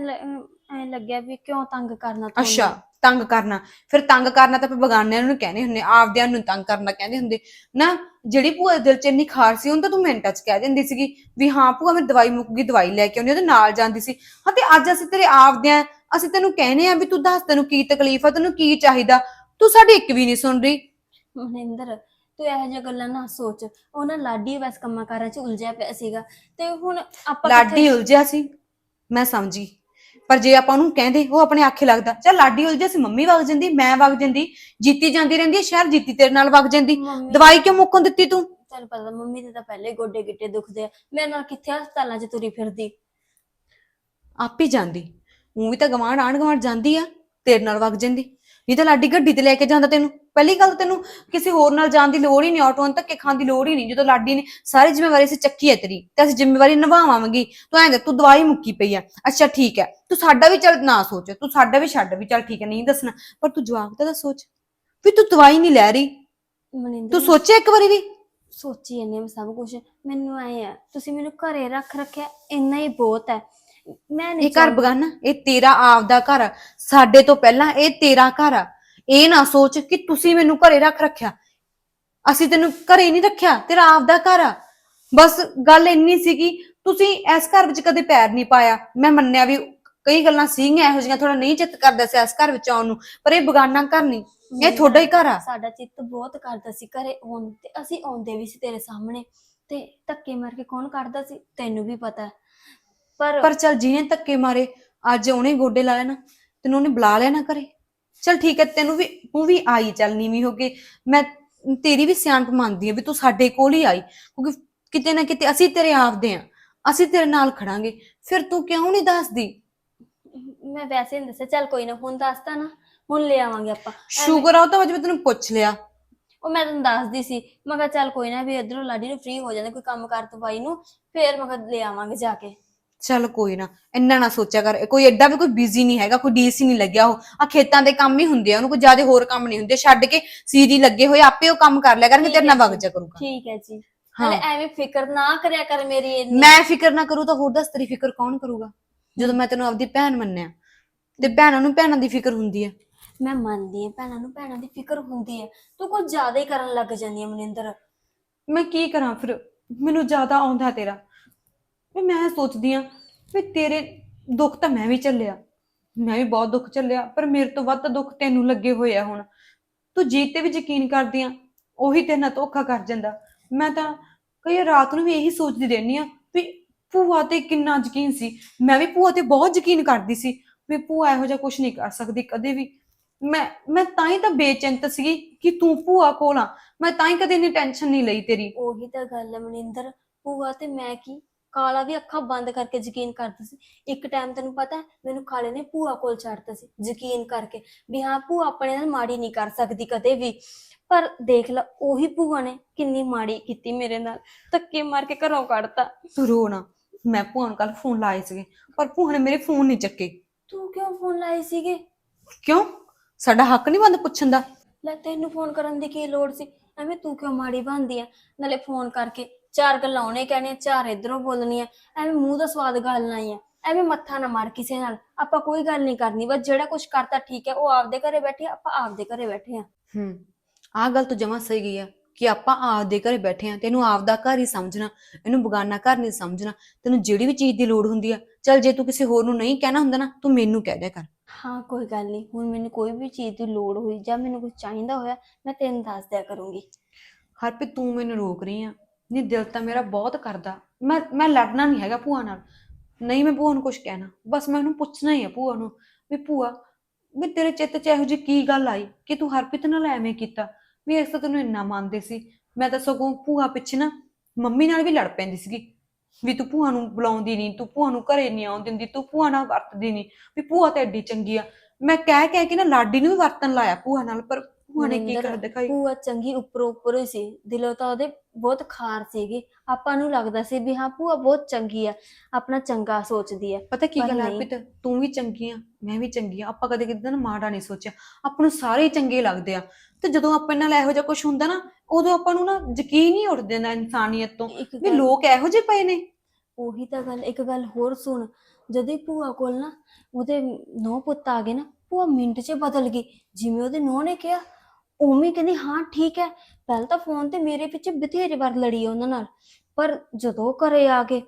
ਐ ਲੱਗਿਆ ਵੀ ਕਿਉਂ ਤੰਗ ਕਰਨਾ ਤੁਹਾਨੂੰ ਅੱਛਾ ਤੰਗ ਕਰਨਾ। ਫਿਰ ਤੰਗ ਕਰਨਾ ਤਾਂ ਆਪਾਂ ਬਗਾਨਿਆਂ ਨੂੰ ਕਹਿੰਦੇ ਹੁੰਦੇ ਆਪਦਿਆਂ ਨੂੰ ਤੰਗ ਕਰਨਾ ਕਹਿੰਦੇ ਹੁੰਦੇ। ਨਾ ਜਿਹੜੀ ਭੂਆ ਦੇ ਦਿਲ 'ਚ ਇੰਨੀ ਖਾਰ ਸੀ ਉਹਨੂੰ ਤਾਂ ਤੂੰ ਮਿੰਟਾਂ 'ਚ ਕਹਿ ਦਿੰਦੀ ਸੀਗੀ ਵੀ ਹਾਂ ਭੂਆ ਮੇਰੀ ਦਵਾਈ ਮੁੱਕ ਗਈ ਦਵਾਈ ਲੈ ਕੇ ਆਉਂਦੀ ਉਹਦੇ ਨਾਲ ਜਾਂਦੀ ਸੀ। ਹਾਂ ਤੇ ਅੱਜ ਅਸੀਂ ਤੇਰੇ ਆਪਦਿਆਂ ਅਸੀਂ ਤੈਨੂੰ ਕਹਿੰਦੇ ਆ ਵੀ ਤੂੰ ਦੱਸ ਤੈਨੂੰ ਕੀ ਤਕਲੀਫ ਆ ਤੈਨੂੰ ਕੀ ਚਾਹੀਦਾ। ਤੂੰ ਸਾਡੀ ਇੱਕ ਵੀ ਨਹੀਂ ਸੁਣ ਰਹੀ। ਮਨਿੰਦਰ ਤੂੰ ਇਹੋ ਜਿਹੀਆਂ ਗੱਲਾਂ ਨਾ ਸੋਚ। ਉਹ ਨਾ ਲਾਡੀ ਵੈਸ ਕੰਮਾਂ ਕਾਰਾਂ 'ਚ ਉਲਝਿਆ ਪਿਆ ਸੀਗਾ। ਤੇ ਹੁਣ ਆਪਾਂ ਲਾਡੀ ਉਲਝਿਆ ਸੀ। ਮੈਂ ਸਮਝੀ। ਪਰ ਜੇ ਆਪਾਂ ਉਹਨੂੰ ਕਹਿੰਦੇ ਉਹ ਆਪਣੇ ਆਖੇ ਲੱਗਦਾ। ਚੱਲ ਲਾਡੀ ਉਲਝਿਆ ਸੀ ਮੰਮੀ ਵਗ ਜਾਂਦੀ ਮੈਂ ਵਗ ਜਾਂਦੀ ਜੀਤੀ ਜਾਂਦੀ ਰਹਿੰਦੀ ਹੈ ਸ਼ਹਿਰ ਜੀਤੀ ਤੇਰੇ ਨਾਲ ਵਗ ਜਾਂਦੀ। ਮੰਮੀ- ਦਵਾਈ ਕਿਉਂ ਮੁੱਕਣ ਦਿੱਤੀ ਤੂੰ? ਤੈਨੂੰ ਪਤਾ ਮੰਮੀ ਦੇ ਤਾਂ ਪਹਿਲੇ ਗੋਡੇ ਗਿੱਟੇ ਦੁਖਦੇ ਆ। ਮੇਰੇ ਨਾਲ ਕਿੱਥੇ ਹਸਪਤਾਲਾਂ 'ਚ ਤੁਰੀ ਫਿਰਦੀ? ਆਪ ਜਾਂਦੀ। ਉਹ ਵੀ ਤਾਂ ਗਵਾਂਢ ਆਂਢ ਗਵਾਂਢ ਜਾਂਦੀ ਆ ਤੇਰੇ ਨਾਲ ਵਗ ਜਾਂਦੀ। ਨਹੀਂ ਤਾਂ ਲਾਡੀ ਗੱਡੀ ਤੇ ਲੈ ਕੇ ਜਾਂਦਾ ਤੈਨੂੰ। ਪਹਿਲੀ ਗੱਲ ਤੈਨੂੰ ਕਿਸੇ ਹੋਰ ਨਾਲ ਜਾਣ ਦੀ ਲੋੜ ਹੀ ਨਹੀਂ ਆਟੋ ਧੱਕੇ ਖਾਣ ਦੀ ਲੋੜ ਹੀ ਨਹੀਂ। ਜਦੋਂ ਲਾਡੀ ਨੇ ਸਾਰੀ ਜ਼ਿੰਮੇਵਾਰੀ ਅਸੀਂ ਚੱਕੀ ਹੈ ਤੇਰੀ ਤੇ ਅਸੀਂ ਜ਼ਿੰਮੇਵਾਰੀ ਨਿਭਾਵਾਂਗੀ। ਤੂੰ ਐਂ ਦੇ ਤੂੰ ਦਵਾਈ ਮੁੱਕੀ ਪਈ ਆ ਅੱਛਾ ਠੀਕ ਹੈ। ਤੂੰ ਸਾਡਾ ਵੀ ਚੱਲ ਨਾ ਸੋਚ ਤੂੰ ਸਾਡਾ ਵੀ ਛੱਡ ਵੀ ਚੱਲ ਠੀਕ ਹੈ ਨਹੀਂ ਦੱਸਣਾ। ਪਰ ਤੂੰ ਜਵਾਬ ਤਾਂ ਸੋਚ। ਵੀ ਤੂੰ ਦਵਾਈ ਨਹੀਂ ਲੈ ਰਹੀ। ਮਨਿੰਦਰ ਤੂੰ ਸੋਚਿਆ ਇੱਕ ਵਾਰੀ ਵੀ? ਸੋਚੀ ਮੈਂ ਸਭ ਕੁਝ ਮੈਨੂੰ ਆਏ ਆ ਤੁਸੀਂ ਮੈਨੂੰ ਘਰੇ ਰੱਖ ਰੱਖਿਆ ਇੰਨਾ ਹੀ ਬਹੁਤ ਹੈ। ਮੈਂ ਨਹੀਂ ਇਹ ਘਰ ਬਗਾਨਾ ਇਹ ਤੇਰਾ ਆਪਦਾ ਘਰ ਆ। ਸਾਡੇ ਤੋਂ ਪਹਿਲਾਂ ਇਹ ਤੇਰਾ ਘਰ ਆ। ਇਹ ਨਾ ਸੋਚ ਕਿ ਤੁਸੀਂ ਮੈਨੂੰ ਘਰੇ ਰੱਖ ਰੱਖਿਆ। ਅਸੀਂ ਤੈਨੂੰ ਘਰੇ ਨਹੀਂ ਰੱਖਿਆ ਤੇਰਾ ਆਪਦਾ ਘਰ ਆ। ਬਸ ਗੱਲ ਇੰਨੀ ਸੀਗੀ ਤੁਸੀਂ ਇਸ ਘਰ ਵਿੱਚ ਕਦੇ ਪੈਰ ਨਹੀਂ ਪਾਇਆ। ਮੈਂ ਮੰਨਿਆ ਵੀ ਕਈ ਗੱਲਾਂ ਸੀਗੀਆਂ ਇਹੋ ਜਿਹੀਆਂ ਥੋੜਾ ਨਹੀਂ ਚਿੱਤ ਕਰਦਾ ਸੀ ਇਸ ਘਰ ਵਿੱਚ ਆਉਣ ਨੂੰ ਪਰ ਇਹ ਬਗਾਨਾ ਘਰ ਨਹੀਂ। ਇਹ ਤੁਹਾਡਾ ਹੀ ਘਰ ਆ। ਸਾਡਾ ਚਿੱਤ ਬਹੁਤ ਕਰਦਾ ਸੀ ਘਰੇ ਆਉਣ ਤੇ ਅਸੀਂ ਆਉਂਦੇ ਵੀ ਸੀ ਤੇਰੇ ਸਾਹਮਣੇ। ਤੇ ਧੱਕੇ ਮਾਰ ਕੇ ਕੌਣ ਕੱਢਦਾ ਸੀ? ਤੈਨੂੰ ਵੀ ਪਤਾ। ਹੈ। ਪਰ ਪਰ ਚਲ ਜਿਹਨੇ ਧੱਕੇ ਮਾਰੇ ਅੱਜ ਉਹਨੇ ਗੋਡੇ ਲਾ ਲੈਣਾ ਤੈਨੂੰ ਉਹਨੇ ਬੁਲਾ ਲੈਣਾ ਕਰੇ ਚਲ ਠੀਕ ਹੈ ਤੈਨੂੰ ਵੀ ਤੂੰ ਵੀ ਆਈ ਚੱਲ ਨੀਵੀਂ ਹੋ ਕੇ। ਮੈਂ ਤੇਰੀ ਵੀ ਸਿਆਣਪ ਮੰਨਦੀ ਆ ਵੀ ਤੂੰ ਸਾਡੇ ਕੋਲ ਹੀ ਆਈ ਕਿਉਂਕਿ ਕਿਤੇ ਨਾ ਕਿਤੇ ਅਸੀਂ ਤੇਰੇ ਆਪਦੇ ਆ ਅਸੀਂ ਤੇਰੇ ਨਾਲ ਖੜਾਂਗੇ। ਫਿਰ ਤੂੰ ਕਿਉਂ ਨਹੀਂ ਦੱਸਦੀ? ਮੈਂ ਵੈਸੇ ਨਹੀਂ ਦੱਸਿਆ ਚੱਲ ਕੋਈ ਨਾ ਹੁਣ ਦੱਸਤਾ ਨਾ ਹੁਣ ਲੈ ਆਵਾਂਗੇ ਆਪਾਂ। ਸ਼ੂਗਰ ਆ ਉਹ ਤਾਂ ਅੱਜ ਮੈਂ ਤੈਨੂੰ ਪੁੱਛ ਲਿਆ। ਉਹ ਮੈਂ ਤੈਨੂੰ ਦੱਸਦੀ ਸੀ ਮੈਂ ਕਿਹਾ ਚੱਲ ਕੋਈ ਨਾ ਵੀ ਇਧਰੋਂ ਲਾਡੀ ਨੂੰ ਫ੍ਰੀ ਹੋ ਜਾਂਦੇ ਕੋਈ ਕੰਮ ਕਰ ਤੋਂ ਬਾਈ ਨੂੰ ਫੇਰ ਮੈਂ ਕਿਹਾ ਲੈ ਆਵਾਂਗੇ ਜਾ ਕੇ। ਚੱਲ ਕੋਈ ਨਾ ਇੰਨਾ ਨਾ ਸੋਚਿਆ ਕਰ। ਕੋਈ ਐਡਾ ਵੀ ਕੋਈ ਬਿਜ਼ੀ ਨਹੀਂ ਹੈਗਾ ਕੋਈ ਡੀਸੀ ਨਹੀਂ ਲੱਗਿਆ ਉਹ। ਆ ਖੇਤਾਂ ਦੇ ਕੰਮ ਹੀ ਹੁੰਦੇ ਆ ਉਹਨੂੰ ਕੋਈ ਜ਼ਿਆਦਾ ਹੋਰ ਕੰਮ ਨਹੀਂ ਹੁੰਦੇ। ਛੱਡ ਕੇ ਸੀਰੀ ਲੱਗੇ ਹੋਏ ਆਪੇ ਉਹ ਕੰਮ ਕਰ ਲਿਆ ਕਰਨਗੇ ਤੇਰੇ ਨਾਲ ਵਗ ਜਾ ਕਰੂਗਾ। ਠੀਕ ਹੈ ਜੀ। ਹਾਂ। ਹਲੇ ਐਵੇਂ ਫਿਕਰ ਨਾ ਕਰਿਆ ਕਰ ਮੇਰੀ ਇੰਨੀ। ਮੈਂ ਫਿਕਰ ਨਾ ਕਰੂ ਤਾਂ ਹੋਰ ਦੱਸ ਤੇਰੀ ਫਿਕਰ ਕੌਣ ਕਰੂਗਾ? ਜਦੋਂ ਮੈਂ ਤੈਨੂੰ ਆਪਦੀ ਭੈਣ ਮੰਨਿਆ ਤੇ ਭੈਣਾਂ ਨੂੰ ਭੈਣਾਂ ਦੀ ਫਿਕਰ ਹੁੰਦੀ ਹੈ। ਮੈਂ ਮੰਨਦੀ ਹਾਂ ਭੈਣਾਂ ਨੂੰ ਭੈਣਾਂ ਦੀ ਫਿਕਰ ਹੁੰਦੀ ਹੈ। ਤੂੰ ਕੁਝ ਜ਼ਿਆਦਾ ਹੀ ਕਰਨ ਲੱਗ ਜਾਂਦੀ ਹੈ ਮਨਿੰਦਰ। ਮੈਂ ਕੀ ਕਰਾਂ ਫਿਰ? ਮੈਨੂੰ ਜ਼ਿਆਦਾ ਆਉਂਦਾ ਤੇਰਾ। ਵੀ ਮੈਂ ਸੋਚਦੀ ਆ ਵੀ ਤੇਰੇ ਦੁੱਖ ਤਾਂ ਮੈਂ ਵੀ ਝੱਲਿਆ। ਮੈਂ ਵੀ ਬਹੁਤ ਦੁੱਖ ਝੱਲਿਆ, ਪਰ ਮੇਰੇ ਤੋਂ ਵੱਧ ਦੁੱਖ ਤੈਨੂੰ ਲੱਗੇ ਹੋਏ ਆ ਹੁਣ। ਤੂੰ ਜੀਤ ਤੇ ਵੀ ਯਕੀਨ ਕਰਦੀ ਆ, ਉਹੀ ਤੇਰੇ ਨਾਲ ਧੋਖਾ ਕਰ ਜਾਂਦਾ। ਮੈਂ ਤਾਂ ਕਈ ਰਾਤ ਨੂੰ ਵੀ ਇਹੀ ਸੋਚਦੀ ਰਹਿੰਦੀ ਆ ਵੀ ਭੂਆ ਤੇ ਕਿੰਨਾ ਯਕੀਨ ਸੀ। ਮੈਂ ਵੀ ਭੂਆ ਤੇ ਬਹੁਤ ਯਕੀਨ ਕਰਦੀ ਸੀ ਵੀ ਭੂਆ ਇਹੋ ਜਿਹਾ ਕੁਝ ਨਹੀਂ ਕਰ ਸਕਦੀ ਕਦੇ ਵੀ। ਮੈਂ ਮੈਂ ਤਾਂ ਹੀ ਤਾਂ ਬੇਚਿੰਤ ਸੀਗੀ ਕਿ ਤੂੰ ਭੂਆ ਕੋਲ ਆ। ਮੈਂ ਤਾਂ ਹੀ ਕਦੇ ਇੰਨੀ ਟੈਨਸ਼ਨ ਨਹੀਂ ਲਈ ਤੇਰੀ। ਉਹੀ ਤਾਂ ਗੱਲ ਹੈ ਮਨਿੰਦਰ, ਭੂਆ ਤੇ ਮੈਂ ਕੀ? ਕਾਲਾ ਵੀ ਅੱਖਾਂ ਬੰਦ ਕਰਕੇ ਯਕੀਨ ਕਰਦਾ ਸੀ। ਇੱਕ ਟਾਈਮ ਤੈਨੂੰ ਪਤਾ ਹੈ ਮੈਨੂੰ ਕਾਲੇ ਨੇ ਭੂਆ ਕੋਲ ਛੱਡਤਾ ਸੀ ਯਕੀਨ ਕਰਕੇ ਵੀ ਹਾਂ ਭੂਆ ਆਪਣੇ ਨਾਲ ਮਾੜੀ ਨਹੀਂ ਕਰ ਸਕਦੀ ਕਦੇ ਵੀ। ਪਰ ਦੇਖ ਲੈ ਉਹੀ ਭੂਆ ਨੇ ਕਿੰਨੀ ਮਾੜੀ ਕੀਤੀ ਮੇਰੇ ਨਾਲ ਧੱਕੇ ਮਾਰ ਕੇ ਘਰੋਂ ਕੱਢਤਾ। ਤੂੰ ਰੋ ਨਾ ਮੈਂ ਭੂਆ ਨੂੰ ਕੱਲ ਫੋਨ ਲਾਏ ਸੀਗੇ ਪਰ ਭੂਆ ਨੇ ਮੇਰੇ ਫੋਨ ਨਹੀਂ ਚੱਕੇ। ਤੂੰ ਕਿਉਂ ਫੋਨ ਲਾਏ ਸੀਗੇ? ਕਿਉਂ? ਸਾਡਾ ਹੱਕ ਨਹੀਂ ਬੰਦ ਪੁੱਛਣ ਦਾ। ਲੈ ਤੈਨੂੰ ਫੋਨ ਕਰਨ ਦੀ ਕੀ ਲੋੜ ਸੀ? ਐਵੇਂ ਤੂੰ ਕਿਉਂ ਮਾੜੀ ਬਣਦੀ ਆ? ਨਾਲੇ ਫੋਨ ਕਰਕੇ ਚਾਰ ਗੱਲਾਂ ਉਹਨੇ ਕਹਿਣੀਆਂ ਚਾਰ ਇਧਰੋਂ ਬੋਲਣੀਆਂ ਐਵੇਂ ਮੂੰਹ ਦਾ ਸਵਾਦ ਗਾਲਣਾ ਹੀ ਆ। ਐਵੇਂ ਮੱਥਾ ਨਾ ਮਾਰ ਕਿਸੇ ਨਾਲ। ਆਪਾਂ ਕੋਈ ਗੱਲ ਨਹੀਂ ਕਰਨੀ। ਬਸ ਜਿਹੜਾ ਕੁਝ ਕਰਤਾ ਠੀਕ ਹੈ ਉਹ ਆਪਦੇ ਘਰੇ ਬੈਠੇ ਆ, ਆਪਾਂ ਆਪਦੇ ਘਰੇ ਬੈਠੇ ਆ। ਹੂੰ। ਆਹ ਗੱਲ ਤਾਂ ਜਮਾ ਸਹੀ ਗਈ ਆ ਕਿ ਆਪਾਂ ਆਪਦੇ ਘਰੇ ਬੈਠੇ ਆ ਤੈਨੂੰ ਆਪਦਾ ਘਰ ਹੀ ਸਮਝਣਾ ਇਹਨੂੰ ਬਗਾਨਾ ਘਰ ਨਹੀਂ ਸਮਝਣਾ। ਤੈਨੂੰ ਜਿਹੜੀ ਵੀ ਚੀਜ਼ ਦੀ ਲੋੜ ਹੁੰਦੀ ਆ ਚੱਲ ਜੇ ਤੂੰ ਕਿਸੇ ਹੋਰ ਨੂੰ ਨਹੀਂ ਕਹਿਣਾ ਹੁੰਦਾ ਨਾ ਤੂੰ ਮੈਨੂੰ ਕਹਿ ਦਿਆ ਕਰ। ਹਾਂ ਕੋਈ ਗੱਲ ਨਹੀਂ। ਹੁਣ ਮੈਨੂੰ ਕੋਈ ਵੀ ਚੀਜ਼ ਦੀ ਲੋੜ ਹੋਈ ਜਾਂ ਮੈਨੂੰ ਕੁਝ ਚਾਹੀਦਾ ਹੋਇਆ ਮੈਂ ਤੈਨੂੰ ਦੱਸ ਦਿਆ ਕਰੂੰਗੀ। ਹਰਪ੍ਰੀਤ ਤੂੰ ਮੈਨੂੰ ਰੋਕ ਰਹੀ ਆ। ਨਹੀਂ ਦਿਲ ਤਾਂ ਮੇਰਾ ਬਹੁਤ ਕਰਦਾ। ਮੈਂ ਮੈਂ ਲੜਨਾ ਨਹੀਂ ਹੈਗਾ ਭੂਆ ਨਾਲ। ਨਹੀਂ ਮੈਂ ਭੂਆ ਨੂੰ ਕੁਝ ਕਹਿਣਾ। ਬਸ ਮੈਂ ਉਹਨੂੰ ਪੁੱਛਣਾ ਹੀ ਆ ਭੂਆ ਨੂੰ ਵੀ ਭੂਆ, ਵੀ ਤੇਰੇ ਚਿੱਤ 'ਚ ਇਹੋ ਜਿਹੀ ਕੀ ਗੱਲ ਆਈ ਕਿ ਤੂੰ ਹਰਪ੍ਰੀਤ ਨਾਲ ਐਵੇਂ ਕੀਤਾ? ਵੀ ਇਸ ਤਾਂ ਤੈਨੂੰ ਇੰਨਾ ਮੰਨਦੇ ਸੀ। ਮੈਂ ਤਾਂ ਸਗੋਂ ਭੂਆ ਪਿੱਛੇ ਨਾ ਮੰਮੀ ਨਾਲ ਵੀ ਲੜ ਪੈਂਦੀ ਸੀਗੀ। ਵੀ ਤੂੰ ਭੂਆ ਨੂੰ ਬੁਲਾਉਂਦੀ ਨਹੀਂ ਤੂੰ ਭੂਆ ਨੂੰ ਘਰੇ ਨਹੀਂ ਆਉਣ ਦਿੰਦੀ, ਤੂੰ ਭੂਆ ਨਾਲ ਵਰਤਦੀ ਨਹੀਂ ਵੀ ਭੂਆ ਤਾਂ ਐਡੀ ਚੰਗੀ ਆ। ਮੈਂ ਕਹਿ ਕਹਿ ਕੇ ਨਾ ਲਾਡੀ ਨੂੰ ਵੀ ਵਰਤਨ ਲਾਇਆ ਭੂਆ ਨਾਲ, ਪਰ ਭੂਆ ਨੇ ਕੀ ਕਰ ਦਿਖਾਈ ਭੂਆ ਚੰਗੀ ਉੱਪਰੋਂ ਉੱਪਰ ਹੀ ਸੀ। ਦਿਲੋਂ ਤਾਂ ਉਹਦੇ ਬਹੁਤ ਖਾਰ ਸੀਗੀ। ਆਪਾਂ ਨੂੰ ਲੱਗਦਾ ਸੀ ਵੀ ਹਾਂ ਭੂਆ ਬਹੁਤ ਚੰਗੀ ਆ ਆਪਣਾ ਚੰਗਾ ਸੋਚਦੀ ਆ। ਪਤਾ ਕੀ ਗੱਲ ਹੈ ਨਹੀਂ। ਅਰਪਿਤ ਤੂੰ ਵੀ ਚੰਗੀ ਆ ਮੈਂ ਵੀ ਚੰਗੀ ਆ। ਆਪਾਂ ਕਦੇ ਨਾ ਮਾੜਾ ਨਹੀਂ ਸੋਚਿਆ। ਆਪਾਂ ਨੂੰ ਸਾਰੇ ਹੀ ਚੰਗੇ ਲੱਗਦੇ ਆ। ਤੇ ਜਦੋਂ ਆਪਾਂ ਨਾਲ ਇਹੋ ਜਿਹਾ ਕੁਝ ਹੁੰਦਾ ਨਾ ਉਦੋਂ ਆਪਾਂ ਨੂੰ ਨਾ ਯਕੀਨ ਹੀ ਉੱਠ ਜਾਂਦਾ ਇਨਸਾਨੀਅਤ ਤੋਂ ਵੀ ਲੋਕ ਇਹੋ ਜਿਹੇ ਪਏ ਨੇ। ਉਹੀ ਤਾਂ ਗੱਲ ਇੱਕ ਗੱਲ ਹੋਰ ਸੁਣ। ਜਦੋਂ ਭੂਆ ਕੋਲ ਨਾ ਉਹਦੇ ਨੌ ਪੁੱਤ ਆ ਗਏ ਨਾ ਭੂਆ ਮਿੰਟ 'ਚ ਬਦਲ ਗਈ। ਜਿਵੇਂ ਉਹਦੇ ਨੌ ਨੇ ਕਿਹਾ ਉਵੇਂ ਹੀ ਕਹਿੰਦੀ ਹਾਂ ਠੀਕ ਹੈ। ਪਹਿਲਾਂ ਤਾਂ ਫੋਨ ਤੇ ਮੇਰੇ ਪਿੱਛੇ ਬਥੇਰੇ ਵਾਰ ਲੜੀ ਆ ਉਹਨਾਂ ਨਾਲ ਪਰ ਜਦੋਂ ਘਰੇ ਆ ਗਏ